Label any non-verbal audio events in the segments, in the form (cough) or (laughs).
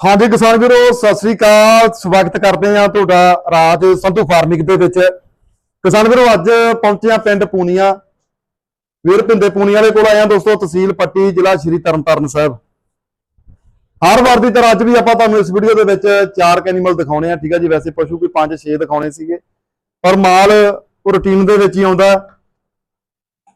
ਹਾਂਜੀ ਕਿਸਾਨ ਵੀਰੋ, ਸਤਿ ਸ੍ਰੀ ਅਕਾਲ। ਸਵਾਗਤ ਕਰਦੇ ਹਾਂ ਤੁਹਾਡਾ ਰਾਜ ਸੰਧੂ ਫਾਰਮਿੰਗ ਦੇ ਵਿੱਚ। ਕਿਸਾਨ ਵੀਰੋ, ਅੱਜ ਪਹੁੰਚੇ ਹਾਂ ਪਿੰਡ ਪੂਨੀਆ। ਵੀਰ ਪਿੰਦੇ ਪੂਨੀ ਵਾਲੇ ਕੋਲ ਆਏ ਹਾਂ ਦੋਸਤੋ, ਤਹਿਸੀਲ ਪੱਟੀ, ਜ਼ਿਲ੍ਹਾ ਸ਼੍ਰੀ ਤਰਨਤਾਰਨ ਸਾਹਿਬ। ਹਰ ਵਾਰ ਦੀ ਤਰ੍ਹਾਂ ਅੱਜ ਵੀ ਆਪਾਂ ਤੁਹਾਨੂੰ ਇਸ ਵੀਡੀਓ ਦੇ ਵਿੱਚ ਚਾਰ ਕੈਨੀਮਲ ਦਿਖਾਉਣੇ ਆ, ਠੀਕ ਆ ਜੀ? ਵੈਸੇ ਪਸ਼ੂ ਕੋਈ 5-6 ਦਿਖਾਉਣੇ ਸੀਗੇ। ਪਰ ਮਾਲ ਰੂਟੀਨ ਦੇ ਵਿੱਚ ਹੀ ਆਉਂਦਾ।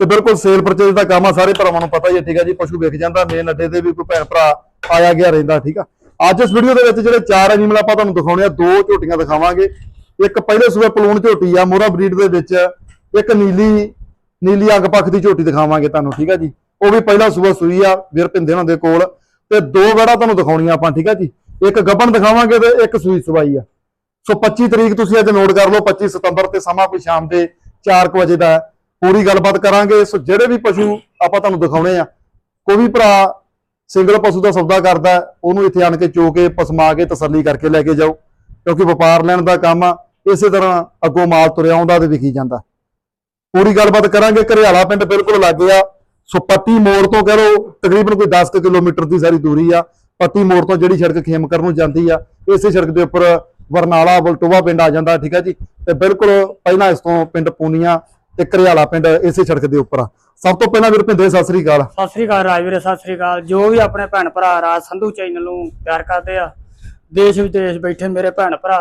ਤੇ ਬਿਲਕੁਲ ਸੇਲ ਪਰਚੇਜ ਦਾ ਕੰਮ ਆ, ਸਾਰੇ ਭਰਾਵਾਂ ਨੂੰ ਪਤਾ ਹੀ ਹੈ ਠੀਕ ਆ ਜੀ? ਪਸ਼ੂ ਵਿਕ ਜਾਂਦਾ ਮੇਨ ਅੱਡੇ ਤੇ ਵੀ ਕੋਈ ਭੈਣ ਭਰਾ ਆਇਆ ਗਿਆ ਰਹਿੰਦਾ, ਠੀਕ ਆ? ਅੱਜ ਇਸ ਵੀਡੀਓ ਦੇ ਵਿੱਚ ਜਿਹੜੇ ਚਾਰ ਐਨੀਮਲ ਆਪਾਂ ਤੁਹਾਨੂੰ ਦਿਖਾਉਣੇ ਆ, ਦੋ ਝੋਟੀਆਂ ਦਿਖਾਵਾਂਗੇ। ਇੱਕ ਪਹਿਲੇ ਸੂਬੇ ਪਲੂਣ ਝੋਟੀ ਆ, ਮੋਰਾ ਬਰੀਡ ਦੇ ਵਿੱਚ ਇੱਕ ਨੀਲੀ ਨੀਲੀ ਅੰਗ ਪੱਖ ਦੀ ਝੋਟੀ ਦਿਖਾਵਾਂਗੇ ਤੁਹਾਨੂੰ, ਠੀਕ ਆ ਜੀ? ਉਹ ਵੀ ਪਹਿਲਾ ਸੂਬਾ ਸੂਈ ਆ, ਵੀਰ ਪਿੰਦੇ ਹੋਣਾ ਦੇ ਕੋਲ। ਤੇ ਦੋ ਵੜਾ ਤੁਹਾਨੂੰ ਦਿਖਾਉਣੀਆਂ ਆਪਾਂ, ਠੀਕ ਆ ਜੀ? ਇੱਕ ਗੱਬਣ ਦਿਖਾਵਾਂਗੇ ਤੇ ਇੱਕ ਸੂਈ ਸਵਾਈ ਆ। ਸੋ 25 ਤਰੀਕ ਤੁਸੀਂ ਅੱਜ ਨੋਟ ਕਰ ਲਓ 25 ਸਤੰਬਰ ਤੇ ਸਮਾਂ ਕੋਈ ਸ਼ਾਮ ਦੇ 4 ਵਜੇ ਦਾ ਪੂਰੀ ਗੱਲਬਾਤ ਕਰਾਂਗੇ। ਸੋ ਜਿਹੜੇ ਵੀ ਪਸ਼ੂ ਆਪਾਂ ਤੁਹਾਨੂੰ ਦਿਖਾਉਣੇ ਆ, ਕੋਈ ਵੀ ਭਰਾ ਸਿੰਗਲ ਪਸ਼ੂ ਦਾ ਸੌਦਾ ਕਰਦਾ ਉਹਨੂੰ ਇੱਥੇ ਆਣ ਕੇ ਚੋ ਕੇ ਪਸਮਾ ਕੇ ਤਸੱਲੀ ਕਰਕੇ ਲੈ ਕੇ ਜਾਓ, ਕਿਉਂਕਿ ਵਪਾਰ ਲੈਣ ਦਾ ਕੰਮ ਆ, ਇਸੇ ਤਰ੍ਹਾਂ ਅੱਗੋਂ ਮਾਲ ਤੁਰਿਆ ਆਉਂਦਾ ਤੇ ਵਿਕੀ ਜਾਂਦਾ। ਪੂਰੀ ਗੱਲਬਾਤ ਕਰਾਂਗੇ, ਘਰਿਆਲਾ ਪਿੰਡ ਬਿਲਕੁਲ ਲਾਗੇ ਆ ਸੋ ਪੱਤੀ ਮੋੜ ਤੋਂ ਕਹ ਲਓ, ਤਕਰੀਬਨ ਕੋਈ 10 ਕੁ ਕਿਲੋਮੀਟਰ ਦੀ ਸਾਰੀ ਦੂਰੀ ਆ। ਪੱਤੀ ਮੋੜ ਤੋਂ ਜਿਹੜੀ ਸੜਕ ਖੇਮਕਰ ਨੂੰ ਜਾਂਦੀ ਆ, ਇਸੇ ਸੜਕ ਦੇ ਉੱਪਰ ਵਰਨਾਲਾ, ਬਲਟੋਵਾ ਪਿੰਡ ਆ ਜਾਂਦਾ, ਠੀਕ ਹੈ ਜੀ? ਤੇ ਬਿਲਕੁਲ ਪਹਿਲਾਂ ਇਸ ਤੋਂ ਪਿੰਡ ਪੂਨੀਆਂ ਤੇ ਘਰਿਆਲਾ ਪਿੰਡ ਇਸੇ ਸੜਕ ਦੇ ਉੱਪਰ ਆ। ਸਭ ਤੋਂ ਪਹਿਲਾਂ ਵੀਰ ਭਿੰਦੇ ਸਤਿ ਸ੍ਰੀ ਅਕਾਲ। ਸਤਿ ਸ੍ਰੀ ਅਕਾਲ ਰਾਜਵੀਰ ਸਤਿ ਸ੍ਰੀ ਅਕਾਲ। ਜੋ ਵੀ ਆਪਣੇ ਭੈਣ ਭਰਾ ਰਾਜ ਸੰਧੂ ਚੈਨਲ ਨੂੰ ਪਿਆਰ ਕਰਦੇ ਆ ਦੇਸ਼ ਵਿਦੇਸ਼ ਬੈਠੇ ਮੇਰੇ ਭੈਣ ਭਰਾ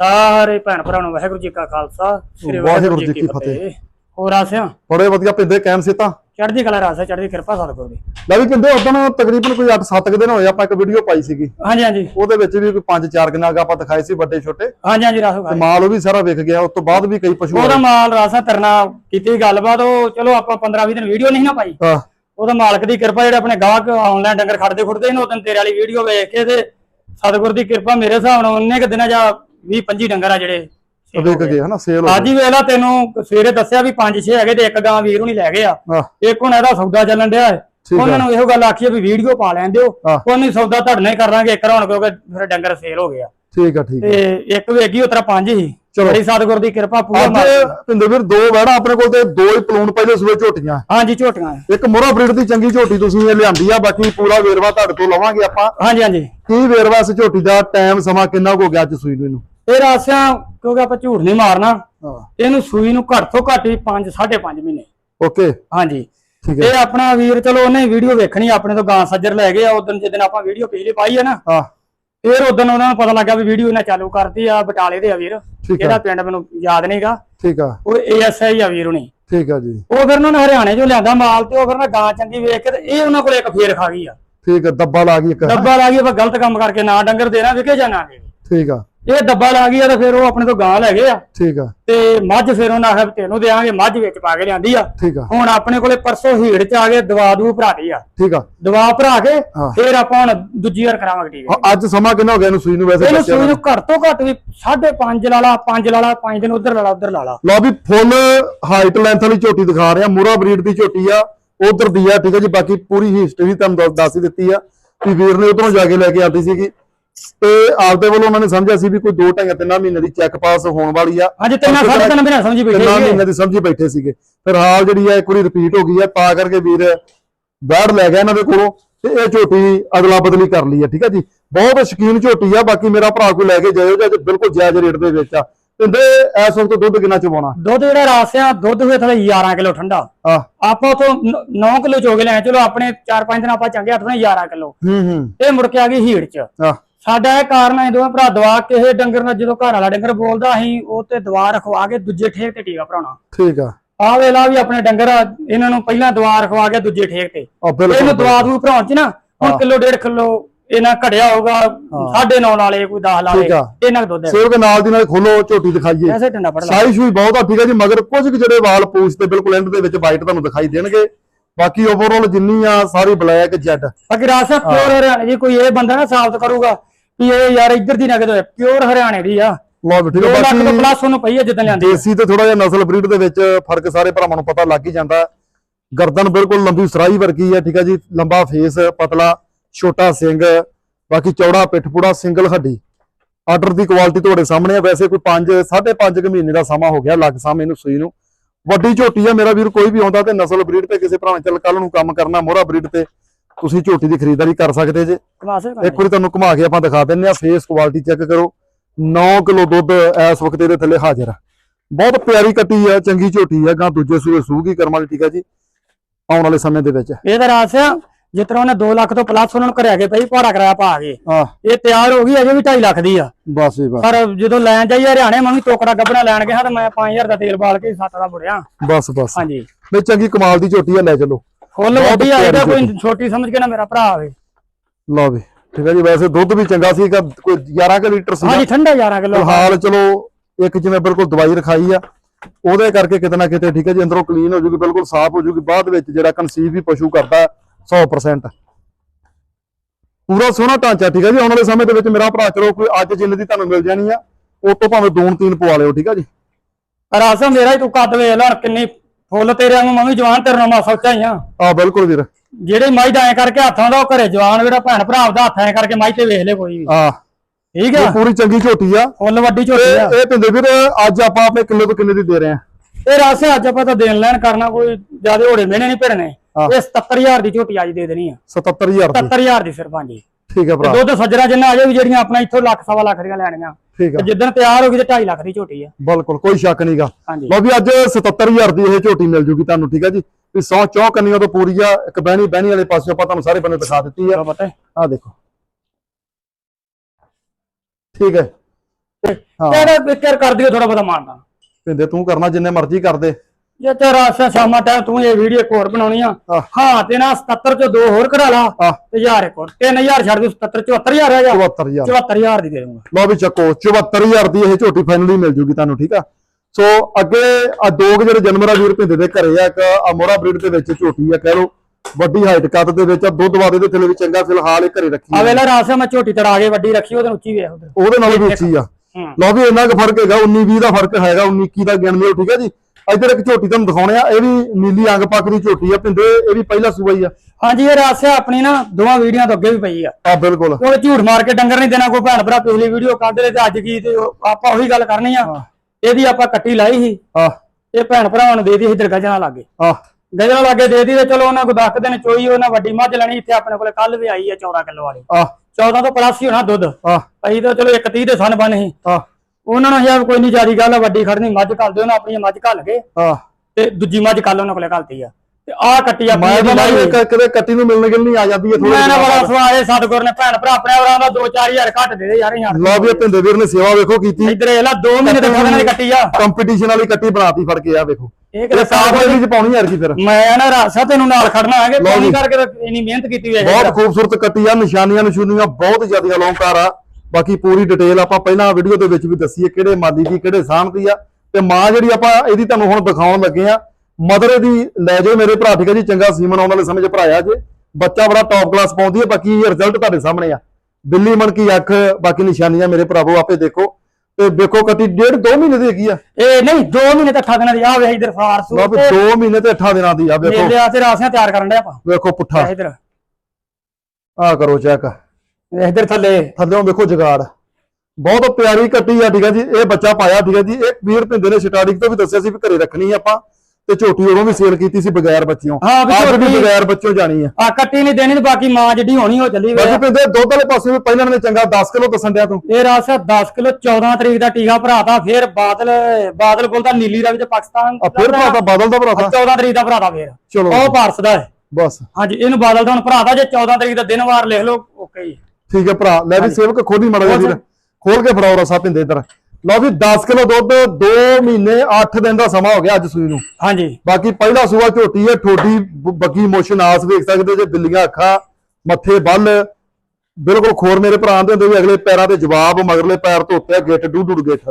ਸਾਰੇ ਭੈਣ ਭਰਾ ਨੂੰ ਵਾਹਿਗੁਰੂ ਜੀ ਕਾ ਖਾਲਸਾ ਸ੍ਰੀ ਵਾਹਿਗੁਰੂ ਜੀ ਕੀ ਫਤਿਹ। ਹੋਰ ਆਸਿਆ ਬੜੇ ਵਧੀਆ ਭਿੰਦੇ ਕੈਮ ਸਿੱਤਾ। ਚੜ੍ਹਦੀ ਕਲਾ ਰਾਸਾ ਚੜ੍ਹਦੀ ਕਿਰਪਾ ਸਤਿਗੁਰ ਦੀ। ਲੈ ਵੀ ਭਿੰਦੇ ਉਦੋਂ ਤਕਰੀਬਨ ਕੋਈ 8-7 ਕੁ ਦਿਨ ਹੋਏ ਆਪਾਂ ਇੱਕ ਵੀਡੀਓ ਪਾਈ ਸੀਗੀ। ਹਾਂਜੀ ਹਾਂਜੀ। ਉਹਦੇ ਵਿੱਚ ਵੀ ਕੋਈ 5-4 ਕਿਨਾਗ ਆਪਾਂ ਦਿਖਾਏ ਸੀ ਵੱਡੇ ਛੋਟੇ। ਹਾਂਜੀ ਹਾਂਜੀ ਰਾਸੋ ਤੇ ਮਾਲ ਉਹ ਵੀ ਸਾਰਾ ਵਿਕ ਗਿਆ ਉਸ ਤੋਂ ਬਾਅਦ ਵੀ ਕਈ ਪਸ਼ੂ ਉਹਦਾ ਮਾਲ ਰਾਸਾ ਤਰਨਾ ਕੀਤੀ ਗੱਲਬਾਤ ਉਹ ਚਲੋ ਆਪਾਂ 15 20 ਦਿਨ ਵੀਡੀਓ ਨਹੀਂ ਨਾ ਪਾਈ। ਹਾਂ। ਉਹਦਾ ਮਾਲਕ ਦੀ ਕਿਰਪਾ ਜਿਹੜੇ ਆਪਣੇ ਗਾਹਕ ਆਨਲਾਈਨ ਡੰਗਰ ਖੜਦੇ ਖੁੜਦੇ ਨੇ ਉਦੋਂ ਤੇਰੇ ਵਾਲੀ ਵੀਡੀਓ ਵੇਖ ਕੇ ਤੇ ਸਤਿਗੁਰ ਦੀ ਕਿਰਪਾ ਮੇਰੇ ਹਿਸਾਬ ਨਾਲ ਉਹਨੇ ਕਿ ਦਿਨਾਂ ਜਾਂ 20 25 ਡੰਗਰ ਆ ਜਿਹੜੇ ਉਹ ਵਿਕ ਗਏ ਹਨਾ ਸੇਲ ਹੋ ਅੱਜ ਹੀ ਵੇਲਾ ਤੈਨੂੰ ਸਵੇਰੇ ਦੱਸਿਆ ਵੀ 5-6 ਹੈਗੇ ਤੇ ਇੱਕ ਗਾਂ ਵੀਰ ਹੁਣੀ ਲੈ ਗਏ ਆ ਇੱਕ ਹੁਣ ਇਹਦਾ ਸੌਦਾ ਚੱਲਣ ਡਿਆ ਹੈ। ਉਹਨਾਂ ਨੂੰ ਇਹੋ ਗੱਲ ਆਖੀ ਵੀ ਵੀਡੀਓ ਪਾ ਲੈਣ ਦਿਓ। ਉਹਨੇ ਸੌਦਾ ਤੁਹਾਡੇ ਨਾਲ ਹੀ ਕਰਾਂਗੇ ਇੱਕ ਹੁਣ ਕਿਉਂਕਿ ਫਿਰ ਡੰਗਰ ਸੇਲ ਹੋ ਗਿਆ। ਠੀਕ ਆ ਠੀਕ ਆ। ਤੇ ਇੱਕ ਵੇਗੀ ਉਤਰਾ ਪੰਜ ਹੀ। ਚਲੋ। ਬੜੀ ਸਤਿਗੁਰ ਦੀ ਕਿਰਪਾ ਪੂਰਾ ਅੱਜ ਮਾਰ ਭਿੰਦੇ ਵੀਰ ਦੋ ਵੜਾ ਆਪਣੇ ਕੋਲ ਤੇ ਦੋ ਹੀ ਪਲੂਣ ਪਹਿਲੇ ਸੂਏ ਝੋਟੀਆਂ। ਹਾਂਜੀ ਝੋਟੀਆਂ ਇੱਕ ਮੋਰਾ ਬਰੀਡ ਦੀ ਚੰਗੀ ਝੋਟੀ ਤੁਸੀਂ ਇਹ ਲਿਆਂਦੀ ਆ ਬਾਕੀ ਪੂਰਾ ਵੇਰਵਾ ਤੁਹਾਡੇ ਤੋਂ ਲਵਾਂਗੇ ਆਪਾਂ। ਹਾਂਜੀ ਹਾਂਜੀ। ਕੀ ਵੇਰਵਾ ਇਸ ਝੋਟੀ ਦਾ? ਟਾਈਮ ਸਮਾਂ ਕਿੰਨਾ ਕੁ ਹੋ ਗਿਆ ਅੱਜ ਸੂਈ ਨੂੰ ਇਹਨੂੰ? ਇਹ ਰਾਸਿਆਂ ਕਿਉਂਕਿ ਆਪਾਂ ਝੂਠ ਨਹੀਂ ਮਾਰਨਾ ਇਹਨੂੰ ਸੂਈ ਨੂੰ ਘੱਟ ਤੋਂ ਘੱਟ ਹੀ 5 5.5 ਮਹੀਨੇ। ਓਕੇ। ਹਾਂਜੀ। ਇਹ ਆਪਣਾ ਵੀਰ ਚਲੋ ਉਹਨੇ ਵੀਡੀਓ ਵੇਖਣੀ ਆਪਣੇ ਤੋਂ ਗਾਂ ਸੱਜਰ ਲੈ ਗਏ ਆ ਉਦੋਂ ਜਿੱਦਣ ਆਪਾਂ ਵੀਡੀਓ ਪਿਛਲੀ ਪਾਈ ਹੈ ਨਾ ਹਾਂ। ਫਿਰ ਉਦੋਂ ਉਹਨਾਂ ਨੂੰ ਪਤਾ ਲੱਗਾ ਵੀ ਵੀਡੀਓ ਇਹਨਾਂ ਚਾਲੂ ਕਰਤੀ ਆ ਬਟਾਲੇ ਦੇ ਆ ਵੀਰ। ਇਹਦਾ ਪਿੰਡ ਮੈਨੂੰ ਯਾਦ ਨਹੀਂਗਾ। ਠੀਕ ਆ। ਉਹ ਏਐਸਆਈ ਆ ਵੀਰ ਹੁਣੀ। ਠੀਕ ਆ ਜੀ। ਉਹ ਫਿਰ ਉਹਨਾਂ ਨੇ ਹਰਿਆਣੇ ਚੋਂ ਲਿਆਂਦਾ ਮਾਲ ਤੇ ਉਹ ਫਿਰ ਨਾ ਗਾਂ ਚੰਗੀ ਵੇਖ ਕੇ ਤੇ ਇਹ ਉਹਨਾਂ ਕੋਲ ਇੱਕ ਫੇਰ ਖਾ ਗਈ ਆ। ਠੀਕ ਆ ਦੱਬਾ ਲਾ ਗਈ ਇੱਕ। ਡੱਬਾ ਲਾ ਗਈ ਆਪਾਂ ਗਲਤ ਕੰਮ ਕਰਕੇ ਨਾ ਡੰਗਰ ਦੇਣਾ ਵਿਕੇ ਜਾਂ ਨਾ ਵਿਕੇ। ਠੀਕ ਆ। ਇਹ ਡੱਬਾ ਲਾ ਗਈ ਆ ਤੇ ਫਿਰ ਉਹ ਆਪਣੇ ਤੋਂ ਗਾਂ ਲੈ ਗਏ ਆ। ਠੀਕ ਆ। ਤੇ ਮੱਝ ਫਿਰ ਉਹਨਾਂ ਆਖਿਆ ਵੀ ਤੈਨੂੰ ਦੇਾਂਗੇ ਮੱਝ ਵਿੱਚ ਪਾ ਕੇ ਲਿਆਂਦੀ ਆ। ਠੀਕ ਆ। ਹੁਣ ਆਪਣੇ ਕੋਲੇ ਪਰਸੋਂ ਹੀੜ ਚ ਆ ਗਏ ਦਵਾ ਦੂ ਭਰਾਤੀ ਆ। ਠੀਕ ਆ। ਦਵਾ ਭਰਾ ਕੇ। ਫਿਰ ਆਪਾਂ ਹੁਣ ਦੂਜੀ ਵਾਰ ਕਰਾਵਾਂਗੇ ਟੀਕੇ ਹਾਂ, ਅੱਜ ਸਮਾਂ ਕਿੰਨਾ ਹੋ ਗਿਆ ਇਹਨੂੰ ਸੂਈ ਨੂੰ ਵੈਸੇ ਇਹਨੂੰ ਸੂਈ? ਨੂੰ ਘੱਟ ਤੋਂ ਘੱਟ ਵੀ 5.5 ਲਾ ਲਾ 5 ਲਾ ਲਾ 5 ਦਿਨ ਉਧਰ ਲਾ ਲਾ ਉਧਰ ਲਾ ਲਾ। ਲਓ ਵੀ ਫੁੱਲ ਹਾਈਟ ਲੈਂਥ ਵਾਲੀ ਝੋਟੀ ਦਿਖਾ ਰਿਹਾ ਮੂਰਾ ਬਰੀਡ ਦੀ ਝੋਟੀ ਆ ਉਧਰ ਦੀ ਆ ਠੀਕ ਹੈ ਜੀ ਬਾਕੀ ਪੂਰੀ ਹਿਸਟਰੀ ਤੁਹਾਨੂੰ ਦੱਸ- ਹੀ ਦਿੱਤੀ ਆ। ਵੀ ਵੀਰ ਨੇ ਉਧਰੋਂ ਜਾ ਕੇ ਲੈ ਕੇ ਆਉਂਦੀ ਸੀਗੀ। ਤੇ ਆਪਦੇ ਵੱਲੋਂ ਉਹਨਾਂ ਨੇ ਸਮਝਿਆ ਸੀ ਵੀ ਕੋਈ 2 ਢਾਈਆਂ ਤਿੰਨਾਂ ਮਹੀਨੇ ਦੀ ਚੈੱਕ ਪਾਸ ਹੋਣ ਵਾਲੀ ਆ। ਅੱਜ ਤਿੰਨ ਸਾਢੇ ਤਿੰਨ ਮਹੀਨੇ ਸਮਝੀ ਬੈਠੇ ਸੀਗੇ। ਮਹੀਨੇ ਦੀ ਸਮਝੀ ਬੈਠੇ ਸੀਗੇ। ਫਿਰ ਹਾਲ ਜਿਹੜੀ ਆ ਇੱਕ ਵਾਰੀ ਰਿਪੀਟ ਹੋ ਗਈ ਆ ਤਾਂ ਕਰਕੇ ਵੀਰ ਬਾਹਰ ਲੈ ਗਿਆ ਇਹਨਾਂ ਦੇ ਕੋਲੋਂ ਤੇ ਇਹ ਝੋਟੀ ਅਦਲਾ ਬਦਲੀ ਕਰ ਲਈ ਆ ਠੀਕ ਆ ਜੀ? ਬਹੁਤ ਸ਼ਕੀਨ ਝੋਟੀ ਆ ਬਾਕੀ ਮੇਰਾ ਭਰਾ ਕੋਈ ਲੈ ਕੇ ਜਾਇਓ ਜਾਂ ਬਿਲਕੁਲ ਜਾਇਜ਼ ਰੇਟ ਦੇ ਵਿੱਚ ਆ। ਕਹਿੰਦੇ ਇਸ ਵਕਤ ਦੁੱਧ ਕਿੰਨਾ ਚਵਾਉਣਾ ਦੁੱਧ ਜਿਹੜਾ ਰਾਸਿਆ ਦੁੱਧ ਹੋਏ ਥਲੇ 11 ਕਿਲੋ ਠੰਡਾ। ਆ ਆਪਾਂ ਉਥੋਂ 9 ਕਿਲੋ ਚੋਗ ਲਿਆ ਚਲੋ ਆਪਣੇ 4-5 ਦਿਨ ਆਪਾਂ ਚੰਗੇ ਹੱਥ ਨਾਲ 11 ਕਿਲੋ। ਹੂੰ ਹੂੰ। ਇਹ ਮੁੜ ਕੇ ਆ ਗਈ ਹੀੜ ਚ। ਆ ਸਾਡਾ ਇਹ ਕਾਰਨ ਹੈ ਦੋਵੇਂ ਭਰਾ ਦਵਾ ਕਿਸੇ ਡੰਗਰ ਨਾਲ ਜਦੋਂ ਘਰ ਵਾਲਾ ਡੰਗਰ ਬੋਲਦਾ ਅਸੀਂ ਉਹ ਤੇ ਦਵਾ ਰਖਵਾ ਕੇ ਦੂਜੇ ਠੇਕ ਤੇ ਟੀਕਾ ਭਰਾਉਣਾ। ਠੀਕ ਆ। ਆਹ ਵੇਲਾ ਵੀ ਆਪਣੇ ਡੰਗਰ ਆ, ਇਹਨਾਂ ਨੂੰ ਪਹਿਲਾਂ ਦਵਾ ਰਖਵਾ ਕੇ ਦੂਜੇ ਠੇਕ ਤੇ। ਆ ਬਿਲਕੁਲ ਇਹਨੂੰ ਦਵਾ ਦੂ ਭਰਾਉਣ ਚ ਨਾ। ਹੁਣ ਕਿਲੋ ਡੇਢ ਕਿਲੋ ਇਹਨਾਂ ਘੜਿਆ ਹੋਊਗਾ 9.5 ਵਾਲੇ ਕੋਈ 10 ਲਾਲੇ ਠੀਕ ਆ। ਇਹਨਾਂ ਕੁ ਦੁੱਧ ਹੈ। ਸੇਵ ਦੇ ਨਾਲ ਦੀ ਨਾਲ ਖੋਲੋ ਝੋਟੀ ਦਿਖਾਈਏ। ਐਸੇ ਟੰਡਾ ਪੜ ਲਾ। ਸਾਈ ਸੂਈ ਬਹੁਤ ਆ ਠੀਕ ਆ ਜੀ ਮਗਰ ਕੁਝ ਕੁ ਜਿਹੜੇ ਵਾਲ ਪੂਛ ਤੇ ਬਿਲਕੁਲ ਐਂਡ ਦੇ ਵਿੱਚ ਵਾਈਟ ਤੁਹਾਨੂੰ ਦਿਖਾਈ ਦੇਣਗੇ। ਬਾਕੀ ਓਵਰਆਲ ਜਿੰਨੀ ਆ ਸਾਰੀ ਬਲੈਕ ਜੈਡ ਬਾਕੀ ਰਾਸਾ ਪਿਓਰ ਹਰਿਆਣੇ ਦੀ ਕੋਈ ਇਹ ਬੰਦਾ ਨਾ ਸਾਬਤ ਕਰੂਗਾ ਵੀ ਇਹ ਯਾਰ ਇੱਧਰ ਦੀ ਨਗਦ ਹੋਇਆ ਪਿਓਰ ਹਰਿਆਣੇ ਦੀ ਆ। ਲਓ ਵੀ ਠੀਕ 2 ਆ ਲੱਖ ਤੋਂ ਬਾਕੀ ਪਲੱਸ ਉਹਨੂੰ ਪਈ ਹੈ ਜਿੱਦਾਂ ਲਿਆਂਦੀ ਦੇਸੀ ਤੇ ਥੋੜਾ ਜਿਹਾ ਨਸਲ ਬਰੀਡ ਦੇ ਵਿੱਚ ਫ਼ਰਕ ਸਾਰੇ ਭਰਾਵਾਂ ਨੂੰ ਪਤਾ ਲੱਗ ਹੀ ਜਾਂਦਾ। ਗਰਦਨ ਬਿਲਕੁਲ ਲੰਬੀ ਸਰਾਈ ਵਰਗੀ ਹੈ ਠੀਕ ਹੈ ਜੀ ਲੰਬਾ ਫੇਸ ਪਤਲਾ ਛੋਟਾ ਸਿੰਘ ਬਾਕੀ ਚੌੜਾ ਪਿੱਠ ਪੂੜਾ ਸਿੰਗਲ ਹੱਡੀ। ਆਰਡਰ ਦੀ ਕੁਆਲਿਟੀ ਤੁਹਾਡੇ ਸਾਹਮਣੇ ਆ ਵੈਸੇ ਕੋਈ 5 5.5 ਕੁ ਮਹੀਨੇ ਦਾ ਸਮਾਂ ਹੋ ਗਿਆ ਲੱਗ ਸਾਹਮਣੇ ਇਹਨੂੰ ਸੂਈ ਨੂੰ। ਵੱਡੀ ਝੋਟੀ ਆ ਮੇਰਾ ਵੀਰ ਕੋਈ ਵੀ ਆਉਂਦਾ ਤੇ ਨਸਲ ਬਰੀਡ ਤੇ ਕਿਸੇ ਭਰਾ ਨੇ ਚੱਲ ਕੱਲ ਨੂੰ ਕੰਮ ਕਰਨਾ ਮੋਹਰਾ ਬਰੀਡ ਤੇ। ਤੁਸੀਂ ਝੋਟੀ ਦੀ ਖਰੀਦਦਾਰੀ ਕਰ ਸਕਦੇ ਜੇ। ਇੱਕ ਵਾਰੀ ਤੁਹਾਨੂੰ ਘੁਮਾ ਕੇ ਆਪਾਂ ਦਿਖਾ ਦਿੰਨੇ ਆ ਫੇਸ ਕੁਆਲਿਟੀ ਚੈੱਕ ਕਰੋ। 9 ਕਿਲੋ ਦੁੱਧ ਇਸ ਵਕਤ ਇਹਦੇ ਥੱਲੇ ਹਾਜ਼ਰ ਆ। ਬਹੁਤ ਪਿਆਰੀ ਕੱਟੀ ਆ ਚੰਗੀ ਝੋਟੀ ਆ ਗਾਂ ਦੂਜੇ ਸੂਏ ਸੂਗੀ ਕਰਮ ਵਾਲੀ ਠੀਕ ਆ ਜੀ। ਆਉਣ ਵਾਲੇ ਸਮੇਂ ਦੇ ਵਿੱਚ। ਇਹ ਤਾਂ ਰਾਸ ਆ ਜਿਸ ਤਰ੍ਹਾਂ ਉਹਨੇ 2 ਲੱਖ ਤੋਂ ਪਲੱਸ ਉਹਨਾਂ ਨੂੰ ਘਰੇ ਗਏ ਪਈ ਭਾੜਾ ਕਰਾਇਆ ਪਾ ਕੇ। ਆ ਇਹ ਤਿਆਰ ਹੋ ਗਈ ਅਜੇ ਵੀ 2.5 ਲੱਖ ਦੀ ਆ। ਬਸ ਜੀ ਬਸ। ਪਰ ਜਦੋਂ ਲੈਣ ਜਾਈਏ ਹਰਿਆਣੇ ਮੈਂ ਵੀ ਟੋਕੜਾ ਗੱਬਣਾ ਲੈਣ ਗਿਆ ਤਾਂ ਮੈਂ 5000 ਦਾ ਤੇਲ ਬਾਲ ਕੇ ਸੱਤ ਦਾ ਬੁੜਿਆ ਬਸ ਬਸ। ਹਾਂਜੀ। ਨਹੀਂ ਚੰਗੀ ਕਮਾਲ ਦੀ ਝੋਟੀ ਆ ਲੈ ਚਲੋ। ਫੁੱਲ ਬਹੁਤ ਵੱਡੀ ਆ ਇਹਦਾ ਪਿਆਰੀ ਕੋਈ ਛੋਟੀ। ਸਮਝ ਕੇ ਨਾ ਮੇਰਾ ਭਰਾ ਆਵੇ। ਲਓ ਵੀ ਠੀਕ ਆ ਜੀ ਵੈਸੇ ਦੁੱਧ ਵੀ ਚੰਗਾ ਸੀਗਾ ਕੋਈ 11 ਕੁ ਲੀਟਰ ਸੀ ਹਾਂਜੀ ਠੰਡਾ 11 ਕਿਲੋ ਫਿਲਹਾਲ ਚਲੋ ਇੱਕ ਜਿਵੇਂ ਬਿਲਕੁਲ ਦਵਾਈ ਰਖਾਈ ਆ ਉਹਦੇ ਕਰਕੇ ਕਿਤੇ ਨਾ ਕਿਤੇ ਠੀਕ ਹੈ ਜੀ ਅੰਦਰੋਂ ਕਲੀਨ ਹੋ ਜੂਗੀ ਬਿਲਕੁਲ ਸਾਫ਼ ਹੋ ਜੂਗੀ ਬਾਅਦ ਵਿੱਚ ਜਿਹੜਾ ਕਨਸੀਵ ਵੀ ਪਸ਼ੂ ਕਰਦਾ 100% ਪੂਰਾ ਸੋਹਣਾ ਢਾਂਚਾ ਠੀਕ ਹੈ ਜੀ ਆਉਣ ਵਾਲੇ ਸਮੇਂ ਦੇ ਵਿੱਚ ਮੇਰਾ ਭਰਾ ਚਲੋ ਕੋਈ ਅੱਜ ਜਿੰਨ ਦੀ ਤੁਹਾਨੂੰ ਮਿਲ ਜਾਣੀ ਆ ਉਹ ਤੋਂ ਭਾਵੇਂ ਦੋ ਤਿੰਨ ਪਵਾ ਲਿਓ ਠੀਕ ਹੈ ਜੀ। ਰਾਸ ਮੇਰਾ ਹੀ ਤੂੰ ਕੱਦ ਵੇਖ ਲੈ ਹੁਣ ਕਿੰਨੀ ਫੁੱਲ ਤੇਰੇ ਵਾਂਗੂ ਮੈਂ ਵੀ ਜਵਾਨ ਤੇਰੇ ਨਾਲ ਮਾਸਾ ਉੱਚਾ ਹੀ ਆ। ਆ ਬਿਲਕੁਲ ਵੀਰ। ਜਿਹੜੇ ਮਾਈ ਦਾ ਐ ਕਰਕੇ ਹੱਥਾਂ ਦਾ ਉਹ ਘਰੇ ਜਵਾਨ ਜਿਹੜਾ ਭੈਣ ਭਰਾ ਦਾ ਹੱਥ ਐ ਕਰਕੇ ਮਾਈ ਤੇ ਵੇਖ ਲੈ ਕੋਈ ਵੀ। ਆ ਠੀਕ ਆ? ਪੂਰੀ ਚੰਗੀ ਝੋਟੀ ਆ। ਫੁੱਲ ਵੱਡੀ ਝੋਟੀ ਆ। ਇਹ ਪਿੰਦੇ ਵੀਰ ਅੱਜ ਆਪਾਂ ਆਪਣੇ ਕਿਲੋ ਤੋਂ ਕਿੰਨੇ ਦੀ ਦੇ ਰਹੇ ਆ? ਇਹ ਰਾਸੇ ਅੱਜ ਆਪਾਂ ਤਾਂ ਦੇਣ ਲੈਣ ਕਰਨਾ ਕੋਈ ਜਿਆਦੇ ਹੋੜੇ ਮਿਹਣੇ ਨਹੀਂ ਭਿੜਨੇ। ਹਾਂ। ਇਹ 77000 ਦੀ ਝੋਟੀ ਅੱਜ ਦੇ ਦੇਣੀ ਆ। 77000 ਦੀ। 77000 ਦੀ ਸਿਰਫ ਹਾਂਜੀ। ਠੀਕ ਹੈ ਭਰਾ। ਦੁੱਧ ਸੱਜਰਾ ਜਿੰਨਾ ਅਜੇ ਵੀ ਜਿਹੜੀਆਂ ਆਪਣਾ ਇੱਥੋਂ ਲੱਖ ਸਵਾ ਲੱਖ ਦੀਆਂ ਲੈਣੀਆਂ। ਠੀਕ ਤੇ ਆ ਜਿੱਦਣ ਤਿਆਰ ਹੋ ਗਈ ਤੇ 2.5 ਲੱਖ ਦੀ ਝੋਟੀ ਆ। ਬਿਲਕੁਲ ਕੋਈ ਸ਼ੱਕ ਨਹੀਂਗਾ ਲਓ ਵੀ ਅੱਜ 77000 ਦੀ ਇਹ ਝੋਟੀ ਮਿਲ ਜੂਗੀ ਤੁਹਾਨੂੰ ਠੀਕ ਹੈ ਜੀ? ਵੀ ਸੌ ਚੌ ਕੰਨੀਆਂ ਤੋਂ ਪੂਰੀ ਆ ਇੱਕ ਬਹਿਣੀ ਬਹਿਣੀ ਵਾਲੇ ਪਾਸੇ ਆਪਾਂ ਤੁਹਾਨੂੰ ਸਾਰੇ ਬੰਨੇ ਦਿਖਾ ਦਿੱਤੀ ਆ। ਆ ਦੇਖੋ। ਠੀਕ ਹੈ। ਹਾਂ। ਤੇਰਾ ਵਿਕਰ ਕਰ ਦਿਓ ਥੋੜਾ ਬਹੁਤਾ ਮਾਨਦਾ ਪਿੰਦੇ ਤੂੰ ਕਰਨਾ ਜਿੰਨੇ ਮਰਜ਼ੀ ਕਰ ਦੇ ਜੇ ਤੇਰਾ ਆਸਾ ਸ਼ਾਮਾ ਟਾਈਮ ਤੂੰ ਇਹ ਵੀਡੀਓ ਇੱਕ ਹੋਰ ਬਣਾਉਣੀ ਆ। ਹਾਂ ਤੇ ਨਾ 77 ਚੋਂ ਦੋ ਹੋਰ ਕਢਾ ਲਾ। ਤੇ 1000 ਇੱਕ ਹੋਰ। 3000 ਛੱਡ ਦੂ 77 74000 ਆ ਜਾ। 74000 74000 ਦੀ ਦੇ ਦੂੰਗਾ ਲਓ ਵੀ ਚੱਕੋ 74000 ਦੀ ਇਹ ਝੋਟੀ ਫਾਈਨਲੀ ਮਿਲ ਜੂਗੀ ਤੁਹਾਨੂੰ ਠੀਕ ਆ? ਸੋ ਅੱਗੇ ਆ ਦੋ ਕੁ ਜਿਹੜੇ ਜਨਮਰਾ ਵੀਰ ਪਿੰਦੇ ਦੇ ਘਰੇ ਆ ਇੱਕ ਆ ਮੋੜਾ ਬਰੀਡ ਦੇ ਵਿੱਚ ਝੋਟੀ ਆ ਕਹਿ ਲਓ ਵੱਡੀ ਹਾਈਟ ਕੱਦ ਦੇ ਵਿੱਚ ਆ ਦੁੱਧ ਵਾਦੇ ਦੇ ਥੱਲੇ ਵੀ ਚੰਗਾ ਫਿਲਹਾਲ ਇਹ ਘਰੇ ਰੱਖੀ ਆ। ਵੇਲਾ ਰਾਸਿਆ ਮੈਂ ਝੋਟੀ ਤੜਾ ਕੇ ਵੱਡੀ ਰੱਖੀ ਉਹਦੇ ਉੱਚੀ ਉਧਰ। ਉਹਦੇ ਨਾਲ ਵੀ ਉੱਚੀ ਆ। ਲਓ ਵੀ ਇੰਨਾ ਕੁ ਫ਼ਰਕ ਹੈਗਾ 19 20 ਦਾ ਫ਼ਰਕ ਹੈਗਾ 19 21 ਦਾ ਗਿਣ ਲਿਓ ਠੀਕ ਹੈ ਜੀ? ਇੱਧਰ ਇੱਕ ਝੋਟੀ ਤੁਹਾਨੂੰ ਦਿਖਾਉਣੇ ਆ ਇਹ ਵੀ ਨੀਲੀ ਅੰਗ ਪੱਕ ਦੀ ਝੋਟੀ ਆ ਪਿੰਦੇ ਇਹ ਵੀ ਪਹਿਲਾ ਸੂਆ ਹੀ ਆ। ਹਾਂਜੀ ਇਹ ਰਾਸਿਆ ਆਪਣੀ ਨਾ ਦੋਵਾਂ ਵੀਡੀਓ ਤੋਂ ਅੱਗੇ ਵੀ ਪਈ ਆ। ਆ ਬਿਲਕੁਲ। ਉਹ ਝੂਠ ਮਾਰ ਕੇ ਡੰਗਰ ਨਹੀਂ ਦੇਣਾ ਕੋਈ ਭੈਣ ਭਰਾ ਪਿਛਲੀ ਵੀਡੀਓ ਕੱਢ ਲੈ ਤੇ ਅੱਜ ਕੀ ਤੇ ਆਪਾਂ ਉਹੀ ਗੱਲ ਕਰਨੀ ਆ। ਇਹਦੀ ਆਪਾਂ ਕੱਟੀ ਲਾਈ ਸੀ। ਆ ਇਹ ਭੈਣ ਭਰਾਵਾਂ ਨੂੰ ਦੇ ਦੀ ਇਧਰ ਗਜਣਾ ਲੱਗੇ। ਆ ਗਜਣਾ ਲੱਗੇ ਦੇ ਦੀ ਤੇ ਚਲੋ ਉਹਨਾਂ ਕੋ 10 ਦਿਨ ਚੋਈ ਉਹਨਾਂ ਵੱਡੀ ਮੱਝ ਲੈਣੀ ਇੱਥੇ ਆਪਣੇ ਕੋਲੇ ਕੱਲ ਵੀ ਆਈ ਆ 14 ਕਿਲੋ ਵਾਲੀ। ਆ 14 ਤੋਂ ਪਲੱਸ ਹੀ ਹੋਣਾ ਦੁੱਧ। ਆ ਅਸੀਂ ਤਾਂ ਚਲੋ 130 ਦੇ ਸਨ ਬਣ ਸੀ। ਆ ਉਹਨਾਂ ਨੂੰ ਯਾਰ ਕੋਈ ਨਹੀਂ ਜਿਆਦੀ ਗੱਲ ਆ ਵੱਡੀ ਖੜਨੀ ਮੱਝ ਘੱਲ ਦਿਓ ਨਾ ਆਪਣੀ ਮੱਝ ਘੱਲ ਕੇ। ਆ ਤੇ ਦੂਜੀ ਮੱਝ ਕੱਲ ਉਹਨਾਂ ਕੋਲੇ ਘੱਲਤੀ ਆ। ਤੇ ਆਹ ਕੱਟੀ ਆਪਣੀ ਮੈਂ ਤਾਂ ਲਾਈ ਕਦੇ ਕੱਟੀ ਨੂੰ ਮਿਲਣ ਗਿਲ ਨਹੀਂ ਆ ਜਾਂਦੀ ਹੈ ਥੋੜੀ ਮੈਂ ਨਾ ਬੜਾ ਸਵਾਏ ਸਤਗੁਰ ਨੇ ਭੈਣ ਭਰਾ ਆਪਣੇ ਵਰਾਂ ਦਾ 2-4000 ਘੱਟ ਦੇ ਦੇ ਯਾਰ ਯਾਰ ਲਓ ਵੀ ਇਹ ਪਿੰਦੇ ਵੀਰ ਨੇ ਸੇਵਾ ਵੇਖੋ ਕੀਤੀ। ਇਧਰ ਇਹ ਲਾ 2 ਮਹੀਨੇ ਤੇ ਖੜਨ ਦੀ ਕੱਟੀ ਆ। ਕੰਪੀਟੀਸ਼ਨ ਵਾਲੀ ਕੱਟੀ ਬਣਾਤੀ ਫੜ ਕੇ ਆ ਵੇਖੋ। ਇਹ ਕਿਤੇ ਸਾਫ਼ ਦੇ ਵਿੱਚ ਪਾਉਣੀ ਯਾਰ ਕੀ ਫਿਰ? ਮੈਂ ਨਾ ਰਾਸਾ ਤੈਨੂੰ ਨਾਲ ਖੜਨਾ ਲਓ ਪਾਣੀ। ਕਰਕੇ ਇੰਨੀ ਮਿਹਨਤ ਕੀਤੀ ਵੇਖ ਬਹੁਤ ਖੂਬਸੂਰਤ ਕੱਟੀ ਆ ਨਿਸ਼ਾਨੀਆਂ ਨਿਸ਼ੂਨੀਆਂ ਬਹੁਤ ਜ਼ਿਆਦਾ ਅਲੰਕਾਰ ਆ। ਬਾਕੀ ਪੂਰੀ ਡਿਟੇਲ ਆਪਾਂ ਪਹਿਲਾਂ ਵੀਡੀਓ ਦੇ ਵਿੱਚ ਵੀ ਦੱਸੀ ਹੈ ਕਿਹੜੇ ਮਾਦੀ ਦੀ ਕਿਹੜੇ ਸਾਂਭ ਦੀ ਆ। ਤੇ ਮਾਂ ਜਿਹੜੀ ਆਪਾਂ ਇਹਦੀ ਤੁਹਾਨੂੰ ਹੁਣ ਦਿਖਾਉਣ ਲੱਗੇ ਆ ਮਦਰ ਇਹਦੀ ਲੈ ਜਾਓ ਮੇਰੇ ਭਰਾ ਠੀਕ ਹੈ ਜੀ ਚੰਗਾ ਸੀਮਨ ਆਉਣ ਵਾਲੇ ਸਮੇਂ 'ਚ ਭਰਾਇਆ ਜੇ। ਬੱਚਾ ਬੜਾ ਟੌਪ ਕਲਾਸ ਪਾਉਂਦੀ ਹੈ ਬਾਕੀ ਰਿਜ਼ਲਟ ਤੁਹਾਡੇ ਸਾਹਮਣੇ ਆ। ਬਿੱਲੀ ਮਣ ਕੀ ਅੱਖ ਬਾਕੀ ਨਿਸ਼ਾਨੀਆਂ ਮੇਰੇ ਭਰਾਵੋ ਆਪੇ ਦੇਖੋ। ਤੇ ਦੇਖੋ ਕੱਟੀ ਡੇਢ ਦੋ ਮਹੀਨੇ ਦੀ ਹੈਗੀ ਆ। ਇਹ ਨਹੀਂ 2 ਮਹੀਨੇ ਤੇ ਦੇਣਾ ਦੀ ਆ ਵੇਖ ਇਧਰ ਫਾਰਸ ਵੀ 2 ਮਹੀਨੇ ਤੇ 8 ਦਿਨਾਂ ਦੀ ਆ ਵੇਖੋ। ਮੇਲੇ ਆਸੇ ਰਾਸਿਆਂ ਤਿਆਰ ਕਰਨ ਦੇ ਆਪਾਂ। ਵੇਖੋ ਪੁੱਠਾ। ਇਧਰ। ਆ ਕਰੋ ਚੈੱਕ ਇਧਰ ਥੱਲੇ। ਥੱਲੇੋਂ ਵੇਖੋ ਜਗਾੜ। ਬਹੁਤ ਪਿਆਰੀ ਕੱਟੀ ਆ ਠੀਕ ਹੈ ਜੀ। ਇਹ ਬੱਚਾ ਪਾਇਆ ਠੀਕ ਹੈ ਜੀ। ਇਹ ਵੀਰ ਭਿੰਦੇ ਨੇ ਸਟਾਰਟਿੰਗ ਤੋਂ ਵੀ ਦੱਸਿਆ ਸੀ ਵੀ ਘਰੇ ਰੱਖਣੀ ਆ ਆਪਾਂ। ਤੇ ਝੋਟੀ ਉਦੋਂ ਵੀ ਸੇਲ ਕੀਤੀ ਸੀ ਬਗੈਰ ਬੱਚਿਆਂ ਹਾਂ, ਵੀ ਝੋਟੀ- ਬਗੈਰ ਬੱਚੋਂ ਜਾਣੀ ਆ। ਆ ਕੱਟੀ ਨਹੀਂ ਦੇਣੀ ਤੇ ਬਾਕੀ ਮਾਂ ਜਿਹੜੀ ਹੋਣੀ ਉਹ ਚੱਲੀ ਵੇ ਬਾਕੀ ਭਿੰਦੇ ਦੁੱਧ ਵਾਲੇ ਪਾਸੇ ਵੀ ਪਹਿਲਾਂ ਨੇ ਚੰਗਾ 10 ਕਿਲੋ ਦੱਸਣ ਡਿਆ ਤੂੰ। ਇਹ ਰਾਸਿਆ 10 ਕਿਲੋ 14 ਤਰੀਕ ਦਾ ਟੀਕਾ ਭਰਾਤਾ ਫਿਰ ਬਾਦਲ ਬਾਦਲ ਤਾਂ ਨੀਲੀ ਦਾ ਵਿੱਚ ਪਾਕਿਸਤਾਨ ਆ ਫਿਰ ਭਰਾਤਾ ਬਾਦਲ ਦਾ ਭਰਾਤਾ? 14 ਤਰੀਕ ਦਾ ਭਰਾਤਾ ਫਿਰ। ਚਲੋ। ਉਹ ਪਾਰਸ ਦਾ ਹੈ। ਬਸ। ਹਾਂਜੀ ਇਹਨੂੰ ਬਾਦਲ ਦਾ ਹੁਣ ਭਰਾਤਾ ਜੇ 14 ਤਰੀਕ ਦਾ ਦਿਨ ਵਾਰ ਲਿਖ ਲਓ ਓਕੇ ਠੀਕ ਹੈ ਭਰਾ ਲੈ ਵੀ ਸੇਵਕ ਖੋਲੀ ਮੜਾ ਜੀ ਖੋਲ ਕੇ ਫੜਾਓ ਰਸਾ ਭਿੰਦੇ ਇਧਰ। ਲਓ ਵੀ 10 ਕਿਲੋ ਦੁੱਧ 2 ਮਹੀਨੇ 8 ਦਿਨ ਦਾ ਸਮਾਂ ਹੋ ਗਿਆ ਅੱਜ ਸੂਈ ਨੂੰ। ਹਾਂਜੀ। ਬਾਕੀ ਪਹਿਲਾ ਸੂਆ ਝੋਟੀ ਹੈ ਠੋਡੀ ਬੱਗੀ ਮੋਸ਼ਨ ਆਸ ਵੇਖ ਸਕਦੇ ਜੇ ਬਿੱਲੀਆਂ ਅੱਖਾਂ ਮੱਥੇ ਬੱਲ। ਬਿਲਕੁਲ ਖੋਰ ਮੇਰੇ ਭਰਾ ਦੇ ਹੁੰਦੇ ਵੀ ਅਗਲੇ ਪੈਰਾਂ ਤੇ ਜਵਾਬ ਮਗਰਲੇ ਪੈਰ ਤੋਂ ਉੱਤੇ ਗਿੱਟ ਡੂ ਡੂ ਗਿੱਟ।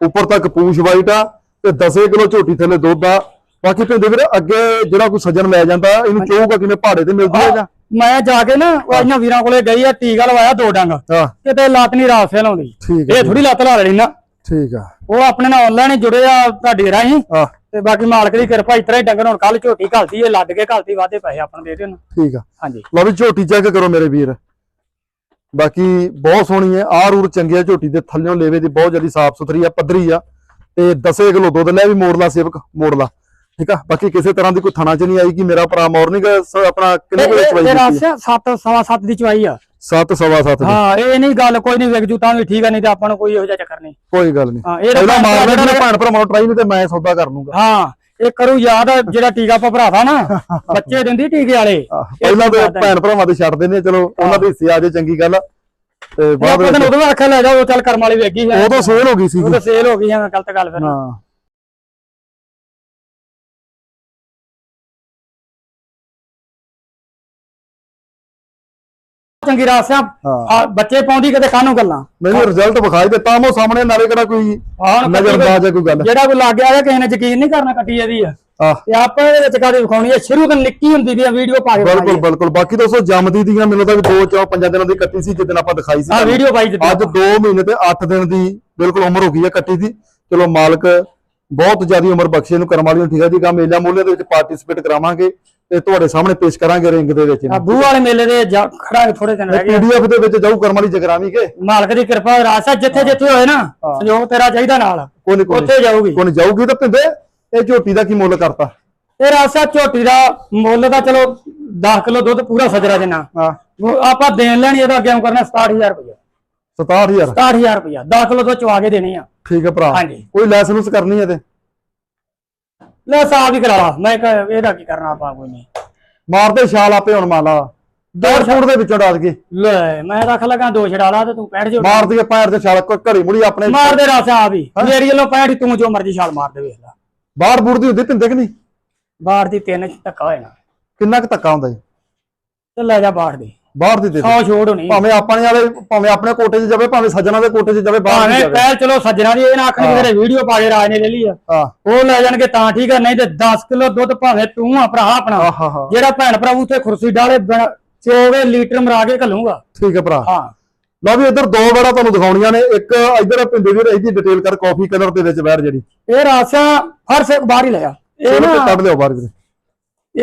ਉੱਪਰ ਤੱਕ ਪੂਛ ਵਾਈਟ ਆ ਤੇ 10 ਕਿਲੋ ਝੋਟੀ ਥੱਲੇ ਦੁੱਧ ਆ। ਬਾਕੀ ਪਿੰਦੇ ਵੀਰ ਅੱਗੇ ਜਿਹੜਾ ਕੋਈ ਸੱਜਣ ਲੈ ਜਾਂਦਾ ਇਹਨੂੰ ਚੋਊਗਾ ਕਿਵੇਂ ਪਹਾੜੇ ਤੇ ਮਿਲਦੀ ਹੈ ਜਾਂ? ਮੈਂ ਜਾ ਕੇ ਨਾ ਇਹਨਾਂ ਵੀਰਾਂ ਕੋਲੇ ਗਈ ਆ ਟੀਕਾ ਲਵਾਇਆ ਦੋ ਡੰਗ। ਕਿਤੇ ਲੱਤ ਨਹੀਂ ਰਾਸੇ ਲਾਉਂਦੀ ਠੀਕ ਹੈ ਇਹ ਥੋੜੀ ਲੱਤ ਲਾ ਲੈਣੀ ਨਾ। ਠੀਕ ਆ। ਉਹ ਆਪਣੇ ਨਾਲ ਆਨਲਾਈਨ ਹੀ ਜੁੜੇ ਆ ਤੁਹਾਡੇ ਰਾਹੀਂ। ਆ ਤੇ ਬਾਕੀ ਮਾਲਕ ਦੀ ਕਿਰਪਾ ਇਤਰਾ ਹੀ ਡੰਗਰ ਹੁਣ ਕੱਲ ਝੋਟੀ ਘਲਤੀ ਇਹ ਲੱਦ ਕੇ ਘਲਤੀ ਵਾਦੇ ਪੈਸੇ ਆਪਾਂ ਨੂੰ ਦੇ ਦੇਣ ਠੀਕ ਆ। ਹਾਂਜੀ। ਲਓ ਵੀ ਝੋਟੀ ਚੈੱਕ ਕਰੋ ਮੇਰੇ ਵੀਰ। ਬਾਕੀ ਬਹੁਤ ਸੋਹਣੀ ਹੈ ਆਰ ਊਰ ਚੰਗੀ ਹੈ ਝੋਟੀ ਦੇ ਥੱਲਿਓਂ ਲੇਵੇ ਦੀ ਬਹੁਤ ਜ਼ਿਆਦਾ ਸਾਫ਼ ਸੁਥਰੀ ਆ ਪੱਧਰੀ ਆ। ਤੇ 10 ਕਿਲੋ ਦੁੱਧ ਲੈ ਵੀ ਮੋੜ ਲਾ ਸੇਵਕ ਮੋੜ ਲਾ ਠੀਕ ਆ? ਬਾਕੀ ਕਿਸੇ ਤਰ੍ਹਾਂ ਦੀ ਕੋਈ ਥਾਣਾ ਚ ਨਹੀਂ ਆਈ ਕਿ ਮੇਰਾ ਭਰਾ ਮਾਰਨਿੰਗ ਆਪਣਾ ਕਿੰਨੇ ਇਹ ਚਵਾਈ ਆ? ਸੱਤ ਸਵਾ ਸੱਤ ਦੀ ਚਵਾਈ ਆ। ਸੱਤ ਸਵਾ ਸੱਤ ਦੀ ਹਾਂ ਇਹ ਨਹੀਂ ਗੱਲ ਕੋਈ ਨਹੀਂ ਵਿਕ ਜੂ ਤਾਂ ਵੀ ਠੀਕ ਆ ਨਹੀਂ ਤੇ ਆਪਾਂ ਨੂੰ ਕੋਈ ਇਹੋ ਜਿਹਾ ਚੱਕਰ ਨਹੀਂ। ਕੋਈ ਗੱਲ ਨਹੀਂ। ਹਾਂ ਇਹ ਪਹਿਲਾਂ ਤਾਂ ਮਾਰ ਲੈ ਜਿਹੜਾ- ਭੈਣ ਭਰਾ ਮਾਰ ਟਰਾਈ ਨਹੀਂ ਤੇ ਮੈਂ ਸੌਦਾ ਕਰ ਲੂੰਗਾ। ਹਾਂ ਇਹ ਕਰੂ ਯਾਦ ਜਿਹੜਾ ਟੀਕਾ ਆਪਾਂ ਭਰਾਤਾ ਨਾ (laughs) ਬੱਚੇ ਦਿੰਦੀ ਟੀਕੇ ਵਾਲੇ। ਪਹਿਲਾਂ ਤੇ ਭੈਣ ਭਰਾਵਾਂ ਦੇ ਛੱਡ ਦਿੰਦੇ ਚਲੋ ਉਹਨਾਂ ਦੇ ਹਿੱਸੇ ਆ ਜੇ ਚੰਗੀ ਗੱਲ। ਤੇ ਬਾਅਦ ਵਿੱਚ ਉਦੋਂ ਆਖਿਆ ਲੈ ਜਾਓ ਚੱਲ ਕਰਮ ਵਾਲੀ ਵੇਗੀ ਉਦੋਂ ਸੇਲ ਹੋ ਗਈ ਸੀ। ਉਹ ਤਾਂ ਸੇਲ ਹੋ ਗਈ ਹੈ ਗਲਤ ਗੱਲ ਫਿਰ। ਹਾਂ। ਚੰਗੀ ਰਾਸਿਆ ਹਾਂ। ਬੱਚੇ ਪਾਉਂਦੀ ਕਿਤੇ ਕਾਹਨੂੰ ਗੱਲਾਂ? ਮੈਨੂੰ ਰਿਜ਼ਲਟ ਵਿਖਾਈ ਦਿੱਤਾ ਮੋ ਸਾਹਮਣੇ ਨਾਲੇ ਕਿਹੜਾ ਕੋਈ ਹਾਂ ਨਜ਼ਰਦਾਜ ਹੈ ਕੋਈ ਗੱਲ। ਜਿਹੜਾ ਕੋਈ ਲੱਗ ਗਿਆ ਕਿਸੇ ਨੇ ਯਕੀਨ ਨਹੀਂ ਕਰਨਾ ਕੱਟੀ ਇਹਦੀ ਆ। ਆਹ ਤੇ ਆਪਾਂ ਇਹਦੇ ਵਿੱਚ ਕਾਦੀ ਵਿਖਾਉਣੀ ਹੈ ਸ਼ੁਰੂ ਤੋਂ ਨਿੱਕੀ ਹੁੰਦੀ ਦੀ ਵੀਡੀਓ ਪਾ ਕੇ ਬਿਲਕੁਲ ਬਿਲਕੁਲ। ਬਾਕੀ ਦੋਸਤੋ ਜੰਮਦੀ ਦੀਆਂ ਮੈਨੂੰ ਤਾਂ ਵੀ 2 4 5 ਦਿਨਾਂ ਦੀ ਕੱਟੀ ਸੀ ਜਿੱਦਣ ਆਪਾਂ ਦਿਖਾਈ ਸੀ ਆ ਵੀਡੀਓ ਪਾਈ ਦਿੱਤੀ ਅੱਜ 2 ਮਹੀਨੇ ਤੇ 8 ਦਿਨ ਦੀ ਬਿਲਕੁਲ ਉਮਰ ਹੋ ਗਈ ਹੈ ਕੱਟੀ ਦੀ। ਚਲੋ ਮਾਲਕ ਬਹੁਤ ਜ਼ਿਆਦੀ ਉਮਰ ਬਖਸ਼ੇ ਨੂੰ ਕਰਮ ਵਾਲੀ ਨੂੰ ਠੀਕ ਹੈ ਜੀ? ਗਾ ਮੇਲਾ ਮੂਲੇ ਦੇ ਵਿੱਚ ਪਾਰਟਿਸਿਪੇਟ ਕਰਾਵਾਂਗੇ। ਤੇ ਤੁਹਾਡੇ ਸਾਹਮਣੇ ਪੇਸ਼ ਕਰਾਂਗੇ ਰਿੰਗ ਦੇ ਵਿੱਚ ਆ ਬੂ ਵਾਲੇ ਮੇਲੇ ਦੇ ਜਾ- ਖੜਾ ਥੋੜੇ ਦਿਨ ਰਹਿ ਗਏ ਪੀਡੀਐਫ ਦੇ ਵਿੱਚ ਜਾਊ ਕਰਮ ਵਾਲੀ ਜਗਰਾਵੀ ਕੇ। ਮਾਲਕ ਦੀ ਕਿਰਪਾ ਰਾਸਾ ਜਿੱਥੇ ਜਿੱਥੇ ਹੋਏ ਨਾ ਸੰਯੋਗ ਤੇਰਾ ਚਾਹੀਦਾ ਨਾਲ। ਕੋਈ ਨਹੀਂ ਕੋਈ ਉੱਥੇ ਜਾਊਗੀ। ਨਹੀਂ ਜਾਊਗੀ ਤਾਂ ਪਿੰਦੇ ਇਹ ਝੋਟੀ ਦਾ ਕੀ ਮੁੱਲ ਕਰਤਾ? ਇਹ ਰਾਸਾ ਝੋਟੀ ਦਾ ਮੁੱਲ ਦਾ ਚਲੋ 10 ਕਿਲੋ ਦੁੱਧ ਪੂਰਾ ਸਜਰਾ ਦੇਣਾ ਹਾਂ। ਉਹ ਆਪਾਂ ਦੇਣ ਲੈਣੀ ਇਹਦਾ ਅੱਗੇ ਕਰਨਾ 67000 ਰੁਪਇਆ। 67000 67000 ਰੁਪਇਆ। 10 ਕਿਲੋ ਦੁੱਧ ਚਵਾ ਕੇ ਦੇਣੀ ਆ। ਠੀਕ ਹੈ ਭਰਾ। ਹਾਂਜੀ। ਕੋਈ ਲਾਇਸੈਂਸ ਕਰਨੀ ਹੈ ਤੇ? ਲੈ ਸਾਫ਼ ਹੀ ਕਰਾ ਲਾ। ਮੈਂ ਕਿਹਾ ਇਹਦਾ ਕੀ ਕਰਨਾ ਆਪਾਂ ਕੋਈ ਨਹੀਂ। ਮਾਰਦੇ ਛਾਲ ਆਪੇ ਹੁਣ ਮਾਲਾ ਦੋ ਫੁੱਟ ਦੇ ਵਿੱਚੋਂ ਡਾਲ ਕੇ। ਲੈ ਮੈਂ ਰੱਖ ਲਗਾ ਦੋ ਛੜਾ ਲਾ ਤੇ ਤੂੰ 65 ਜੋ ਮਾਰ ਦਈਏ ਪੈਰ ਤੇ ਛਾਲ ਕ- ਘੜੀ ਮੁੜੀ ਆਪਣੇ ਮਾਰ ਦੇ ਰਾਸਾ ਆ ਵੀ ਮੇਰੀ ਵੱਲੋਂ 65 ਤੂੰ ਜੋ ਮਰਜ਼ੀ ਛਾਲ ਮਾਰ ਦੇ ਵੇਖ ਲੈ। ਬਾਹਰ ਬੂੜ ਦੀ ਹੁੰਦੀ ਪਿੰਦੇ ਕਿ ਨਹੀਂ? ਬਾਹਰ ਦੀ ਤਿੰਨ ਚ ਧੱਕਾ ਹੋਇਆ ਕਿੰਨਾ ਕੁ ਧੱਕਾ ਹੁੰਦਾ ਜੀ? ਤੇ ਲੈ ਜਾ ਬਾਹਰ ਦੀ। ਬਾਹਰ ਦੀ ਦੇ ਦੇ। 100 ਛੋੜ ਹੋਣੀ। ਭਾਵੇਂ ਆਪਣੇ ਵਾਲੇ ਭਾਵੇਂ ਆਪਣੇ ਕੋਟੇ 'ਚ ਜਾਵੇ ਭਾਵੇਂ ਸੱਜਣਾ ਦੇ ਕੋਟੇ 'ਚ ਜਾਵੇ ਬਾਹਰ ਭਾਵੇਂ ਜਾਵੇ। ਪਹਿਲ ਚਲੋ ਸੱਜਣਾ ਦੀ ਇਹ ਨਾ ਆਖਣ ਤੇਰੇ ਵੀਡੀਓ ਪਾ ਕੇ ਰਾਜ ਨੇ ਲੈ ਲਈ ਆ। ਹਾਂ। ਉਹ ਲੈ ਜਾਣਗੇ ਤਾਂ ਠੀਕ ਆ ਨਹੀਂ ਤੇ 10 ਕਿਲੋ ਦੁੱਧ ਭਾਵੇਂ ਤੂੰ ਆ ਭਰਾ ਆਪਣਾ। ਆਹਾ ਹਾ ਜਿਹੜਾ ਭੈਣ ਭਰਾ ਉੱਥੇ ਕੁਰਸੀ ਡਾਲੇ ਬਿਨ- ਚੋਵੇ ਲੀਟਰ ਮਰਾ ਕੇ ਘੱਲੂਗਾ। ਠੀਕ ਹੈ ਭਰਾ। ਹਾਂ। ਲਓ ਵੀ ਇੱਧਰ ਦੋ ਬੜਾ ਤੁਹਾਨੂੰ ਦਿਖਾਉਣੀਆਂ ਨੇ। ਇੱਕ ਇੱਧਰ ਪਿੰਦੇ ਵੀਰ ਇਹਦੀ ਡਿਟੇਲ ਕਰ ਕਾਫੀ ਕਲਰ ਦੇ ਵਿੱਚ ਬੈਠ ਜਿਹੜੀ। ਇਹ ਰਾਸਿਆ ਹਰ ਸੇ ਬਾਹਰ ਹੀ ਲਿਆ। ਇਹ ਇਹਨੂੰ ਤੇ ਨਾ ਕੱਢ ਲਿਓ ਬਾਹਰ ਵੀਰੇ।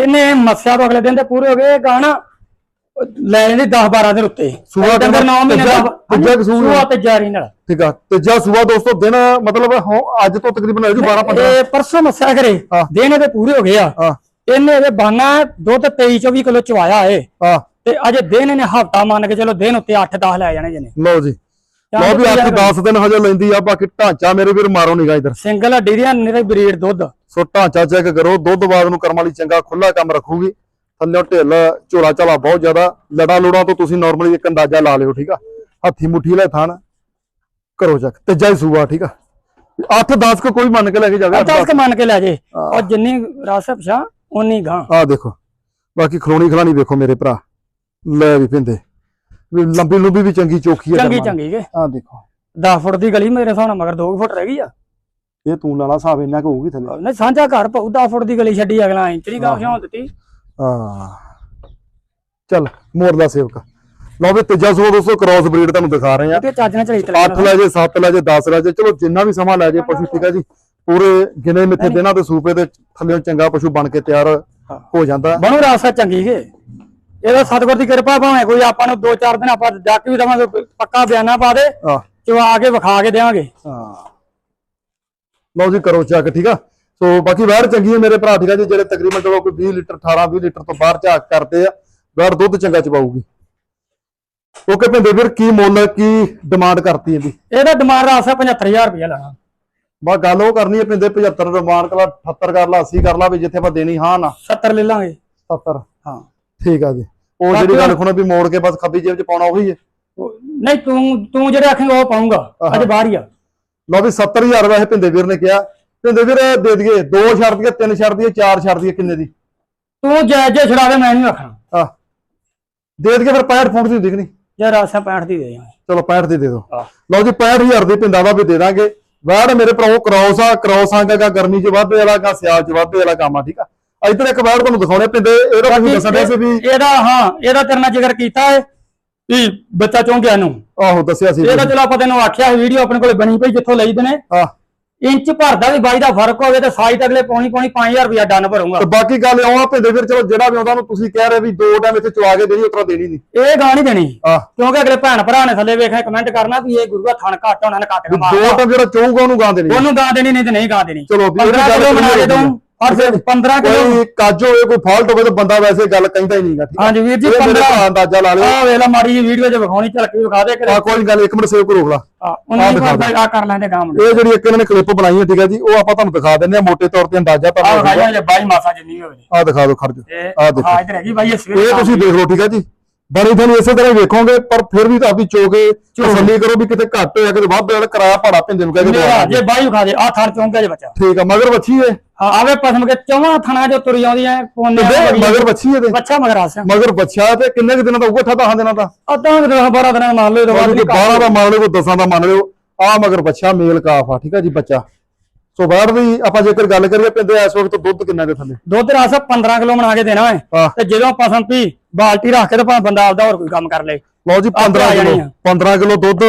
ਇਹਨੇ ਮੱਸਿਆ ਤੋਂ ਅਗਲੇ ਦਿਨ ਤੇ ਪੂਰੇ ਹੋ ਗਏ। ਇਹ ਗਾਣਾ ਲੈ ਜਾਂਦੀ 10 12 ਦਿਨ ਉੱਤੇ। ਸੂਆ ਡੰਗਰ 9 ਮਹੀਨੇ ਦਾ ਤੀਜਾ- ਕਸੂਰ ਸੂਆ। ਤੇ ਜਾਰੀ ਨਾਲ। ਠੀਕ ਆ ਤੀਜਾ ਸੂਆ ਦੋਸਤੋ ਦਿਨ ਮਤਲਬ ਅੱਜ ਤੋਂ ਤਕਰੀਬਨ ਹੋ ਜੂ 12 15 ਇਹ ਪਰਸੋਂ ਮੱਸਿਆ ਕਰੇ। ਦਿਨ ਇਹਦੇ ਪੂਰੇ ਹੋ ਗਏ ਆ। ਇਹਨੇ ਇਹਦੇ ਬਾਨਾ ਦੁੱਧ 23 24 ਕਿਲੋ ਚਵਾਇਆ ਏ ਤੇ ਅਜੇ ਦਿਨ ਇਹਨੇ ਹਫਤਾ ਮੰਨ ਕੇ ਚਲੋ ਦਿਨ ਉੱਤੇ 8 10 ਲੈ ਜਾਣੇ ਜਿਹਨੇ। ਲਓ ਜੀ। ਲਓ ਵੀ 8 10 ਦਿਨ ਹਜੇ ਲੈਂਦੀ ਆ ਬਾਕੀ ਢਾਂਚਾ ਮੇਰੇ ਵੀਰ ਮਾਰੋ ਨਿਗਾ ਇਧਰ। ਸਿੰਗਲ ਹੱਡੀ ਦੀਆਂ ਨਿਰੇ ਬਰੀਡ ਦੁੱਧ। ਸੋ ਢਾਂਚਾ ਚੈੱਕ ਕਰੋ ਦੁੱਧ ਬਾਦ ਨੂੰ ਕਰਮ ਵਾਲੀ ਚੰਗਾ ਖੁੱਲਾ ਕੰਮ ਰੱਖੂਗੀ। ਥੱਲੇ ਢਿੱਲ ਝੋਲਾ ਝਾਲਾ ਬਹੁਤ ਜ਼ਿਆਦਾ। ਲੜਾ ਲੋੜਾਂ ਤੋਂ ਤੁਸੀਂ ਨਾਰਮਲੀ ਇੱਕ ਅੰਦਾਜ਼ਾ ਲਾ ਲਿਓ ਠੀਕ ਆ? ਹੱਥੀ ਮੁੱਠੀ ਲੈ ਥਾਣ ਕਰੋ ਚੱਕ ਤੇ ਜੈ ਸੂਆ ਠੀਕ ਆ? 8 10 ਕੋ ਕੋਈ ਮੰਨ ਕੇ ਲੈ ਕੇ ਜਾਵੇ 10 ਕ ਮੰਨ ਕੇ ਲੈ ਜੇ। ਔਰ ਜਿੰਨੀ ਰਾਸਾ ਪਛਾ ਉਨੀ ਗਾਂ। ਆ ਦੇਖੋ ਬਾਕੀ ਖਲੋਣੀ ਖਲਾਣੀ ਵੇਖੋ ਮੇਰੇ ਭਰਾ। ਲੈ ਵੀ ਪਿੰਦੇ। ਵੀ ਲੰਬੀ ਲੁੰਬੀ ਵੀ ਚੰਗੀ ਚੋਖੀ ਹੈ ਚੰਗੀ ਚੰਗੀ ਕੇ। ਆ ਦੇਖੋ। 10 ਫੁੱਟ ਦੀ ਗਲੀ ਮੇਰੇ ਹਿਸਾਬ ਨਾਲ ਮਗਰ 2 ਫੁੱਟ ਰਹਿ ਗਈ ਆ। ਇਹ ਤੂੰ ਲਾਲਾ ਹਿਸਾਬ ਇੰਨਾ ਕੁ ਹੋਊਗੀ ਥੱਲੇ। ਨਹੀਂ ਸਾਂਝਾ ਘਰ ਪਾਉ 10 ਫੁੱਟ ਦੀ ਗਲੀ ਛੱਡੀ ਅਗਲਾ ਇੰਚ ਨਹੀਂ ਗਾਂ ਖਿਆਉਂ ਦਿੱਤੀ। ਹਾਂ। ਚੱਲ ਮੋਰ ਦਾ ਸੇਵਕ। ਲਓ ਵੀ ਤੀਜਾ ਸੂਆ ਦੋਸਤੋ ਕ੍ਰਾਸ ਬਰੀਡ ਤੁਹਾਨੂੰ ਦਿਖਾ ਰਹੇ ਆ ਤੇ ਚੱਜ ਨਾਲ ਚਲੀ। ਤਲੇ 8 ਲੈ ਜੇ 7 ਲੈ ਜੇ 10 ਲੈ ਜੇ। ਚਲੋ ਜਿੰਨਾ ਵੀ ਸਮਾਂ ਲੈ ਜੇ ਪਸ਼ੂ ਠੀਕ ਹੈ ਜੀ। ਪੂਰੇ ਗਿਣੇ ਮਿੱਥੇ ਦਿਨਾਂ ਦੇ ਸੂਪੇ ਦੇ ਥੱਲੇ ਚੰਗਾ ਪਸ਼ੂ ਬਣ ਕੇ ਤਿਆਰ ਹੋ। ਜਾਂਦਾ। ਬਣੂ ਰਾਸਾ ਚੰਗੀ ਕੇ ਇਹਦਾ ਸਤਿਗੁਰ ਦੀ ਕਿਰਪਾ ਭਾਵੇਂ ਕੋਈ ਆਪਾਂ ਨੂੰ 2-4 ਦਿਨ ਆਪਾਂ ਡੱਕ ਵੀ ਦਵਾਂਗੇ ਪੱਕਾ ਬਿਆਨਾ ਪਾ ਦੇ ਆ ਚਵਾ ਕੇ ਵਿਖਾ ਕੇ ਦੇਵਾਂਗੇ। ਹਾਂ। ਲਓ ਜੀ ਕਰੋ ਚੱਕ ਠੀਕ ਆ? ਸੋ ਬਾਕੀ ਵੈੜ ਚੰਗੀ ਹੈ ਮੇਰੇ ਭਰਾ ਠੀਕ ਆ ਜੀ ਜਿਹੜੇ ਤਕਰੀਬਨ ਚਲੋ ਕੋਈ 20 ਲੀਟਰ 18 20 ਲੀਟਰ ਤੋਂ ਬਾਹਰ ਝਾਕ ਕਰਦੇ ਆ ਵੈੜ ਦੁੱਧ ਚੰਗਾ ਚਵਾਊਗੀ ਓਕੇ ਭਿੰਦੇ ਵੀਰ ਕੀ ਮੁੱਲ ਕੀ ਡਿਮਾਂਡ ਕਰਤੀ ਇਹਦੀ? ਇਹਦਾ ਡਿਮਾਂਡ ਰਾਸਾ 75000 ਰੁਪਏ ਲੈਣਾ। ਬਾ ਗੱਲ ਉਹ ਕਰਨੀ ਹੈ ਪਿੰਦੇ 75 ਡਿਮਾਂਡ ਕਰ ਲਾ 78 ਕਰ ਲਾ 80 ਕਰ ਲਾ ਵੀ ਜਿੱਥੇ ਆਪਾਂ ਦੇਣੀ ਹਾਂ ਨਾ। 70 ਲੈ ਲਾਂਗੇ। 70 ਹਾਂ। ਠੀਕ ਆ ਜੀ। ਉਹ ਜਿਹੜੀ ਗੱਲ ਖੁਣਾ ਵੀ ਮੋੜ ਕੇ ਬਸ ਖੱਬੀ ਜੇਬ ਚ ਪਾਉਣਾ ਉਹੀ ਹੈ। ਨਹੀਂ ਤੂੰ ਤੂੰ ਜਿਹੜੇ ਆਖੇਂਗਾ ਉਹ ਪਾਉਂਗਾ ਅੱਜ ਬਾਹਰ ਹੀ ਆ। ਲਓ ਵੀ 70000 ਵੈਸੇ ਭਿੰਦੇ ਵੀਰ ਨੇ ਕਿਹਾ। ਭਿੰਦੇ ਵੀਰ ਦੇ ਦਈਏ ਦੋ ਛੱਡ ਦਈਏ ਤਿੰਨ ਛੱਡ ਦਈਏ ਚਾਰ ਛੱਡ ਦਈਏ ਕਿੰਨੇ ਦੀ? ਤੂੰ ਜਾਇਜ਼ ਜੇ ਛੜਾ ਦੇ ਮੈਂ ਨਹੀਂ ਆਖਣਾ ਆ ਦੇ ਦਈਏ ਫਿਰ 65 ਫੁੱਟ ਦੀ ਦਿਖਣੀ ਜੇ ਰਾਸਾ 65 ਦੀ ਦੇ ਦੇ ਚਲੋ 65 ਦੀ ਦੇ ਦਿਓ। ਹਾਂ। ਲਓ ਜੀ 65000 ਦੀ ਪਿੰਦਾ ਦਾ ਵੀ ਦੇ ਦਾਂਗੇ। ਵੈੜ ਮੇਰੇ ਭਰਾਓ ਕ੍ਰੋਸ ਆ ਕ੍ਰੋਸ ਆਂਗਾ ਗਰਮੀ ਚ ਵਾਧੇ ਵਾਲਾ ਗਾ ਸਿਆਲ ਚ ਵਾਧੇ ਵਾਲਾ ਕੰਮ ਆ ਠੀਕ ਆ? ਇੱਧਰ ਇੱਕ ਵੈੜ ਤੁਹਾਨੂੰ ਦਿਖਾਉਣੇ ਪਿੰਦੇ ਇਹਦਾ ਤੁਸੀਂ ਦੱਸਣ ਦੇ ਸੀ ਵੀ ਇਹਦਾ ਹਾਂ ਇਹਦਾ ਤੇਰੇ ਨਾਲ ਜ਼ਿਕਰ ਕੀਤਾ ਹੈ ਵੀ ਬੱਚਾ ਚੌਂਕਿਆ ਨੂੰ ਆਹੋ ਦੱਸਿਆ ਸੀ ਇਹਦਾ ਚਲੋ ਆਪਾਂ ਤੈਨੂੰ ਆਖਿਆ ਵੀਡੀਓ ਆਪਣੇ ਕੋਲੇ ਬਣੀ ਪਈ ਜਿੱਥੋਂ ਲਈ ਦਨੇ। ਆ ਇੰਚ ਭਰਦਾ ਵੀ ਬਾਈ ਦਾ ਫ਼ਰਕ ਹੋਵੇ ਤੇ ਸਾਈਜ਼ ਅਗਲੇ ਪੌਣੀ ਪੌਣੀ 5000 ਰੁਪਇਆ ਡਨ ਭਰੂੰਗਾ। ਤੇ ਬਾਕੀ ਗੱਲ ਇਉਂ ਆ ਭਿੰਦੇ ਵੀਰ ਚਲੋ ਜਿਹੜਾ ਵੀ ਆਉਂਦਾ ਨੂੰ ਤੁਸੀਂ ਕਹਿ ਰਹੇ ਵੀ ਦੋ ਟਾਈਮ ਇੱਥੇ ਚਵਾ ਕੇ ਦੇਣੀ ਉਤਰਾ ਦੇਣੀ ਨਹੀਂ। ਇਹ ਗਾਂ ਨਹੀਂ ਦੇਣੀ। ਕਿਉਂਕਿ ਅਗਲੇ ਭੈਣ ਭਰਾ ਨੇ ਥੱਲੇ ਵੇਖਿਆ ਕਮੈਂਟ ਕਰਨਾ ਵੀ ਇਹ ਗੁਰੂਆ ਥਣ ਘੱਟ ਉਹਨਾਂ ਨੇ ਕੱਟ ਕੇ ਦੋ ਟਾਈਮ ਜਿਹੜਾ ਚਾਹੂਗਾ ਉਹਨੂੰ ਗਾਂ ਦੇਣੀ। ਉਹਨੂੰ ਗਾਂ ਦੇਣੀ ਨਹੀਂ ਤੇ ਨਹੀਂ ਗਾਂ ਦੇਣੀ। ਚਲੋ ਵੀ ਇਹਦੀ 15 ਗੱਲ ਬਣਾ ਹੋ ਦਊਂ। ਗਈ। ਪਰ 15 ਕਿਲੋ। ਕੋਈ ਕਾਜੋ ਹੋਵੇ ਕੋਈ ਫਾਲਟ ਹੋਵੇ ਤਾਂ ਬੰਦਾ ਵੈਸੇ ਗੱਲ ਕਹਿੰਦਾ ਹੀ ਨਹੀਂਗਾ ਠੀਕ ਆ? ਹਾਂਜੀ ਵੀਰ ਜੀ ਇਹ ਮੇਰੇ 15 ਭਰਾ ਅੰਦਾਜ਼ਾ ਲਾ ਲਿਓ। ਆ ਵੇਲਾ ਮਾੜੀ ਜੀ ਵੀਡੀਓ 'ਚ ਵਿਖਾਉਣੀ ਝਲਕ ਵੀ ਵਿਖਾ ਦੇ ਕਰੇ ਆ ਕੋਈ ਗੱਲ ਇੱਕ ਮਿੰਟ ਸੇਵ ਕਰੋ ਅਗਲਾ। ਆ ਉਹਨਾਂ ਨੂੰ ਆ ਕਰ ਲੈਂਦੇ ਕੰਮ ਇਹ ਜਿਹੜੀ ਇੱਕ ਇਹਨਾਂ ਨੇ ਕਲਿੱਪ ਬਣਾਈ ਹੈ ਠੀਕ ਹੈ ਜੀ ਉਹ ਆਪਾਂ ਤੁਹਾਨੂੰ ਦਿਖਾ ਦਿੰਦੇ ਆ ਮੋٹے ਤੌਰ ਤੇ ਅੰਦਾਜ਼ਾ ਆ ਤੁਹਾਨੂੰ ਵਿਖਾਇਆ ਜੇ ਬਾਈ ਮਾਸਾ ਜਿੰਨੀ ਹੋਵੇ। ਆ ਦਿਖਾ ਦਿਓ ਖੜ ਜਾਓ। ਇਹ ਆ ਦੇਖੋ। ਹਾਂ ਇਧਰ ਹੈਗੀ ਬਾਈ ਇਹ ਸਵੇਰੇ ਇਹ ਤੁਸੀਂ ਦੇਖ ਲਓ ਠੀਕ ਹੈ ਜੀ। ਬਣੀ ਤੁਹਾਨੂੰ ਇਸੇ ਤਰ੍ਹਾਂ ਹੀ ਵੇਖੋਗੇ ਪਰ ਫਿਰ ਵੀ ਤਾਂ ਆਪਦੀ ਚੋਕੇ ਤਸੱਲੀ ਕਰੋ ਵੀ ਕਿਤੇ ਘੱਟ ਹੋਇਆ ਕਿਤੇ ਵੱਧ ਹੋਇਆ ਕਿਰਾਇਆ ਭਾੜਾ ਪਿੰਦੇ ਨੂੰ ਕਹਿ ਕੇ ਮੇਰਾ ਜੇ ਬਾਈ ਵਿਖਾ ਦੇ ਆ ਥੜ ਚੌਂਕਾ ਜੇ ਬੱਚਾ। ਠੀਕ ਆ ਮਗਰ ਬੱਚੀ ਹੈ ਹਾਂ ਆਵੇ ਪਸਮ ਕੇ ਚੌਵਾਂ ਥਣਾ ਜੋ ਤੁਰੀ ਆਉਂਦੀਆਂ ਪੋਨੇ ਤੇ ਮਗਰ ਬੱਚੀ ਹੈ ਤੇ। ਬੱਚਾ ਮਗਰ ਆਸਿਆ ਮਗਰ ਬੱਚਾ ਤੇ ਕਿੰਨੇ ਕੁ ਦਿਨਾਂ ਦਾ ਹੋਊਗਾ 18 ਦਿਨਾਂ ਦਾ? ਅੱਧਾ ਕਿ 12 ਦਿਨਾਂ ਮੰਨ ਲਓ ਇਹ ਤੋਂ ਬਾਅਦ ਕੋਈ 12 ਦਾ ਮੰਨ ਲਿਓ ਕੋਈ 10 ਦਾ ਮੰਨ ਲਿਓ। ਆ ਮਗਰ ਬੱਚਾ ਮੇਲ ਕਾਫ ਆ ਠੀਕ ਆ ਜੀ ਬੱਚਾ। ਸੋ ਬਾਹਰ ਦੀ ਆਪਾਂ ਜੇਕਰ ਗੱਲ ਕਰੀਏ ਪਿੰਦੇ ਇਸ ਵਕਤ ਦੁੱਧ ਕਿੰਨਾ ਦੇ ਥੱਲੇ? ਦੁੱਧ ਰਸ 15 ਕਿਲੋ ਬਣਾ ਕੇ ਦੇਣਾ ਹੈ ਹਾਂ। ਤੇ ਜਦੋਂ ਪਸਮ ਪੀ ਬਾਲਟੀ ਰੱਖ ਕੇ ਤੇ ਭਾਵੇਂ ਬੰਦਾ ਆਪਦਾ ਹੋਰ ਕੋਈ ਕੰਮ ਕਰ ਲੇ। ਲਓ ਜੀ 15 ਆ ਜਾਣੀ ਕਿਲੋ ਆ। 15 ਕਿਲੋ ਦੁੱਧ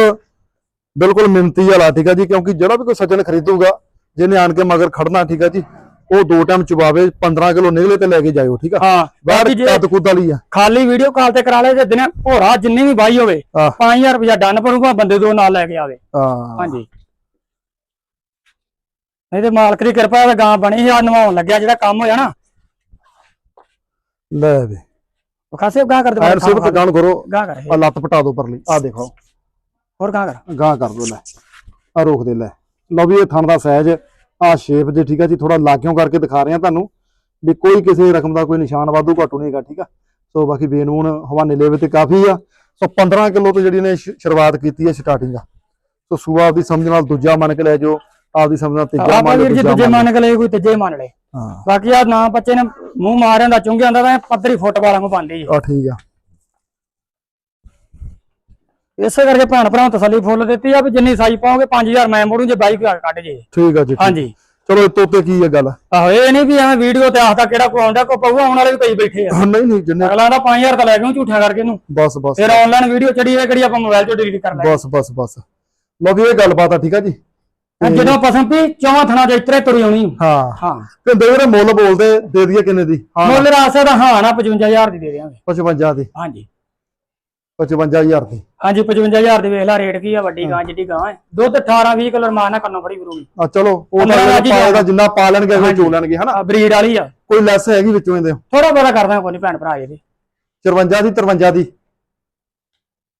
ਬਿਲਕੁਲ ਮਿੰਤੀ ਵਾਲਾ ਠੀਕ ਆ ਜੀ ਕਿਉਂਕਿ ਜਿਹੜਾ ਵੀ ਕੋਈ ਸੱਜਣ ਖਰੀਦੂਗਾ ਜਿਹਨੇ ਆਣ ਕੇ ਮਗਰ ਖੜਨਾ ਠੀਕ ਆ ਜੀ ਉਹ ਦੋ ਟਾਈਮ ਚੁਬਾਵੇ 15 ਕਿਲੋ ਨਿਕਲੇ ਤੇ ਲੈ ਕੇ ਜਾਇਓ ਠੀਕ ਆ। ਹਾਂ ਬਾਹਰ ਕੱਦ ਕੁੱਦ ਵਾਲੀ ਆ। ਖਾਲੀ ਵੀਡੀਓ ਕਾਲ ਤੇ ਕਰਾ ਲੈ ਤੇ ਦਿਨੇ ਭੋਰਾ ਜਿੰਨੀ ਵੀ ਬਾਈ ਹੋਵੇ ਹਾਂ। 5000 ਰੁਪਇਆ ਡਨ ਪਰੂਗਾ ਬੰਦੇ ਦੋ ਨਾਲ ਲੈ ਕੇ ਆਵੇ। ਹਾਂ। ਹਾਂਜੀ। ਨਹੀਂ ਤੇ ਮਾਲਕ ਦੀ ਕਿਰਪਾ ਹੈ ਗਾਂ ਬਣੀ ਆ ਨਵਾਉਣ ਲੱਗਿਆ ਜਿਹੜਾ ਕੰਮ ਹੋਇਆ ਨਾ। ਲੈ ਉਹ ਖਾਸੇ ਗਾਂ ਕਰ ਦੇ ਸਿਰ ਤੇ ਗਾਣ ਕਰੋ ਗਾਂ ਕਰ ਆ ਲੱਤ ਪਟਾ ਦੋ ਪਰਲੀ ਆ ਦੇਖੋ। ਹੋਰ ਗਾਂ ਕਰ। ਗਾਂ ਕਰ ਦੋ ਲੈ। ਆ ਰੋਕ ਦੇ ਲੈ। ਲਓ ਵੀ ਇਹ ਥਣ ਦਾ ਸਾਈਜ਼ ਆ ਸ਼ੇਪ ਜੇ ਠੀਕ ਆ ਜੀ ਥੋੜਾ ਲਾਗਿਓਂ ਕਰਕੇ ਦਿਖਾ ਰਹੇ ਆ ਤੁਹਾਨੂੰ ਵੀ ਕੋਈ ਕਿਸੇ ਰਕਮ ਦਾ ਕੋਈ ਨਿਸ਼ਾਨ ਵਾਧੂ ਘਾਟੂ ਨਹੀਂਗਾ ਠੀਕ ਆ। ਸੋ ਬਾਕੀ ਬੇਨੂਨ ਹਵਾਨੇ ਲੈਵੇ ਤੇ ਕਾਫੀ ਆ। ਸੋ 15 ਕਿਲੋ ਤੋਂ ਜਿਹੜੀ ਨੇ ਸ਼- ਸ਼ੁਰੂਆਤ ਕੀਤੀ ਹੈ ਸਟਾਰਟਿੰਗ ਆ। ਸੋ ਸੂਆ ਆਪਦੀ ਸਮਝ ਨਾਲ ਦੂਜਾ ਮੰਨ ਕੇ ਲੈ ਜਾਓ। ਆਪਦੀ ਸਮਝ ਨਾਲ ਤੀਜਾ ਆਪਾਂ ਮੰਨ ਵੀਰ ਲਓ ਜੀ ਦੂਜਾ ਦੂਜੇ ਮੰਨ ਲਏ ਕੋਈ ਤੀਜੇ ਮੰਨ ਲਏ। ਹਾਂ। ਬਾਕੀ ਆ ਨਾ ਬੱਚੇ ਨੇ ਮੂੰਹ ਮਾਰਿਆ ਦਾ ਚੁੰਗਿਆ ਹੁੰਦਾ ਤਾਂ ਪੱਧਰੀ ਫੁੱਟਬਾਲਾਂ ਨੂੰ ਪਾਉਂਦੀ ਆ ਠੀਕ ਆ। ਇਸੇ ਕਰਕੇ ਭੈਣ ਭਰਾ ਨੂੰ ਤਸੱਲੀ ਫੁੱਲ ਦਿੱਤੀ ਆ ਵੀ ਜਿੰਨੀ ਸਾਈ ਪਾਓਗੇ 5000 ਮੈਂ ਮੋੜੂ ਜੇ ਬਾਈਕ ਕੱਢ ਜੇ। ਠੀਕ ਆ ਜੀ ਠੀਕ। ਹਾਂਜੀ। ਚਲੋ ਇਹ ਤੋਂ ਤੇ ਕੀ ਹੈ ਗੱਲ? ਆਹੋ ਇਹ ਨਹੀਂ ਵੀ ਐਵੇਂ ਵੀਡੀਓ ਤੇ ਆਖਦਾ ਕਿਹੜਾ ਕੋ ਆਉਂਦਾ ਕੋ ਪਊ ਆਉਣ ਵਾਲੇ ਵੀ ਕਈ ਬੈਠੇ ਆ। ਨਹੀਂ ਨਹੀਂ ਜਿੰਨੇ ਅਗਲਾ ਦਾ 5000 ਤਾਂ ਲੈ ਗਿਆ ਝੂਠਾ ਕਰਕੇ ਇਹਨੂੰ। ਬਸ ਬਸ। ਫਿਰ ਆਨਲਾਈਨ ਵੀਡੀਓ ਚੜੀ ਹੈ ਕਿਹੜੀ ਆਪਾਂ ਮੋਬਾਈਲ ਤੋਂ ਡਿਲੀਟ ਕਰ ਲੈ ਬਸ ਬਸ ਬਸ। ਲਓ ਵੀ ਇਹ ਗੱਲਬਾਤ ਆ ਠੀਕ ਆ ਜੀ? ਜਦੋਂ ਪਸੰਦ ਪੀ ਚੌਵਾਂ ਥਣਾ ਦੇ ਇਤਰੇ ਤੁਰੀ ਆਉਣੀ। ਹਾਂ। ਹਾਂ। ਤੇ ਜਿਹੜੇ ਮੁੱਲ ਬੋਲਦੇ ਦੇ ਦਈਏ ਕਿੰਨੇ ਦੀ? ਮੁੱਲ ਰਾਸਾ ਦਾ ਹਾਂ ਨਾ 55000 ਦੀ ਦੇ ਦਿਆਂਗੇ। 55 ਦੀ। ਹਾਂਜੀ। 55000 ਦੀ। ਹਾਂਜੀ 55000 ਦੀ ਵੇਖ ਲੈ ਰੇਟ ਕੀ ਆ ਵੱਡੀ ਗਾਂ ਜਿੱਡੀ ਗਾਂ ਹੈ। ਦੁੱਧ 18 20 ਕਿਲੋ ਰਮਾਨ ਨਾਲ ਕਰਨਾ ਬੜੀ ਬਰੂਗੀ ਆ ਚਲੋ ਉਹ ਤਾਂ। ਜਿੰਨਾ ਪਾ ਲੈਣਗੇ ਅਗਲੇ ਚੋ ਲੈਣਗੇ ਹਨਾ? ਬਰੀਡ ਵਾਲੀ ਆ। ਕੋਈ ਲੈਸ ਹੈਗੀ ਵਿੱਚੋਂ ਇਹਦੇ? ਥੋੜਾ ਬਹੁਤਾ ਕਰਦਾ ਕੋਈ ਨਹੀਂ ਭੈਣ ਭਰਾ ਇਹਦੇ। 54 ਦੀ 53 ਦੀ?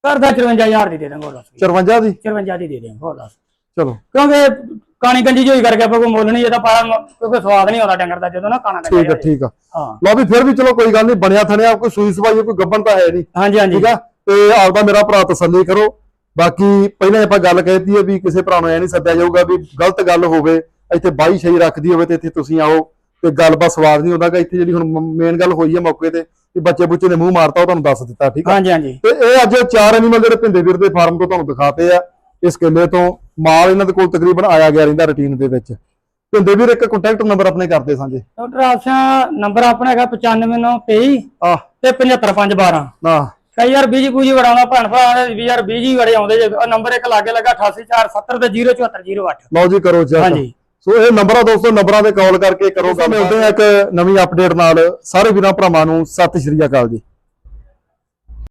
ਕਰਦਾ 54000 ਦੀ ਦੇ ਦਾਂਗੇ ਹੋਰ ਦੱਸ। 54 ਦੀ? 54 ਦੀ ਦੇ ਦਾਂਗੇ ਹੋਰ ਦੱਸ। ਚਲੋ। ਕਿਉਂਕਿ ਕਾਣੀ ਗੰਜੀ ਜਿਹੀ ਕਰਕੇ ਆਪਾਂ ਕੋਈ ਮੁੱਲ ਨਹੀਂ ਇਹਦਾ ਪਾਇਆ ਕਿਉਂਕਿ ਸਵਾਦ ਨਹੀਂ ਆਉਂਦਾ ਡੰਗਰ ਦਾ ਜਦੋਂ ਨਾ ਕਾਣਾ ਠੀਕ ਆ ਠੀਕ ਆ। ਹਾਂ। ਲਓ ਵੀ ਫਿਰ ਵੀ ਚਲੋ ਕੋਈ ਗੱਲ ਨਹੀਂ ਬਣਿਆ ਥਣਿਆ ਕੋਈ ਸੂਈ ਸਵਾਈ ਕੋਈ ਗੱਬਣ ਤਾਂ ਹੈ ਨਹੀਂ। ਹਾਂਜੀ ਹਾਂਜੀ। ਠੀਕ ਆ? ਤੇ ਆਪਦਾ ਮੇਰਾ ਭਰਾ ਤਸੱਲੀ ਕਰੋ। ਬਾਕੀ ਪਹਿਲਾਂ ਹੀ ਆਪਾਂ ਗੱਲ ਕਹਿਤੀ ਹੈ ਵੀ ਕਿਸੇ ਭਰਾ ਨੂੰ ਐ ਨਹੀਂ ਸੱਦਿਆ ਜਾਊਗਾ ਵੀ ਗਲਤ ਗੱਲ ਹੋਵੇ ਇੱਥੇ ਬਾਈ ਸ਼ਈ ਰੱਖਦੀ ਹੋਵੇ ਤੇ ਇੱਥੇ ਤੁਸੀਂ ਆਓ ਤੇ ਗੱਲਬਾਤ ਸਵਾਦ ਨਹੀਂ ਹੁੰਦਾਗਾ ਇੱਥੇ ਜਿਹੜੀ ਹੁਣ ਮੇਨ ਗੱਲ ਹੋਈ ਹੈ ਮੌਕੇ ਤੇ ਵੀ ਬੱਚੇ ਬੁੱਚੇ ਨੇ ਮੂੰਹ ਮਾਰਤਾ ਉਹ ਤੁਹਾਨੂੰ ਦੱਸ ਦਿੱਤਾ ਠੀਕ ਆ? ਹਾਂਜੀ ਹਾਂਜੀ। ਤੇ ਇਹ ਅੱਜ ਚਾਰ ਐਨੀਮਲ ਜਿਹੜੇ ਭਿੰਦੇ ਵੀਰ ਦੇ ਫਾਰਮ ਤੋਂ ਤੁਹਾਨੂੰ ਦਿਖਾਤੇ ਆ। ਇਸ ਕਿੱਲੇ ਤੋਂ ਮਾਲ ਇਹਨਾਂ ਦੇ ਕੋਲ ਤਕਰੀਬਨ ਆਇਆ ਗਿਆ ਰਹਿੰਦਾ ਰੁਟੀਨ ਦੇ ਵਿੱਚ। ਭਿੰਦੇ ਵੀਰ ਇੱਕ ਕੰਟੈਕਟ ਨੰਬਰ ਆਪਣੇ ਕਰਦੇ ਸਾਂਝੇ। ਡਾਕਟਰ ਆਸ਼ਾ ਨੰਬਰ ਆਪਣਾ ਹੈਗਾ 95923 ਆ। ਤੇ 75512 ਨਾ। ਕਈ ਯਾਰ ਬੀਜੀ ਬੂਜੀ ਵੜਾਉਣਾ ਭੈਣ ਭਰਾ ਵੀ ਯਾਰ ਬੀਜੀ ਵੜੇ ਆਉਂਦੇ ਜੇ ਆਹ ਨੰਬਰ ਇੱਕ ਲਾਗੇ ਲੱਗਾ 88470 ਤੇ 07408 ਲਓ ਜੀ ਕਰੋ ਚੈੱਕ ਹਾਂਜੀ। ਸੋ ਇਹ ਨੰਬਰ ਆ ਦੋਸਤੋ ਨੰਬਰਾਂ ਤੇ ਕਾਲ ਕਰਕੇ ਕਰੋ ਗੱਲ। ਮਿਲਦੇ ਆ। ਇੱਕ ਨਵੀਂ ਅਪਡੇਟ ਨਾਲ। ਸਾਰੇ ਵੀਰਾਂ ਭਰਾਵਾਂ ਨੂੰ ਸਤਿ ਸ਼੍ਰੀ ਅਕਾਲ ਜੀ।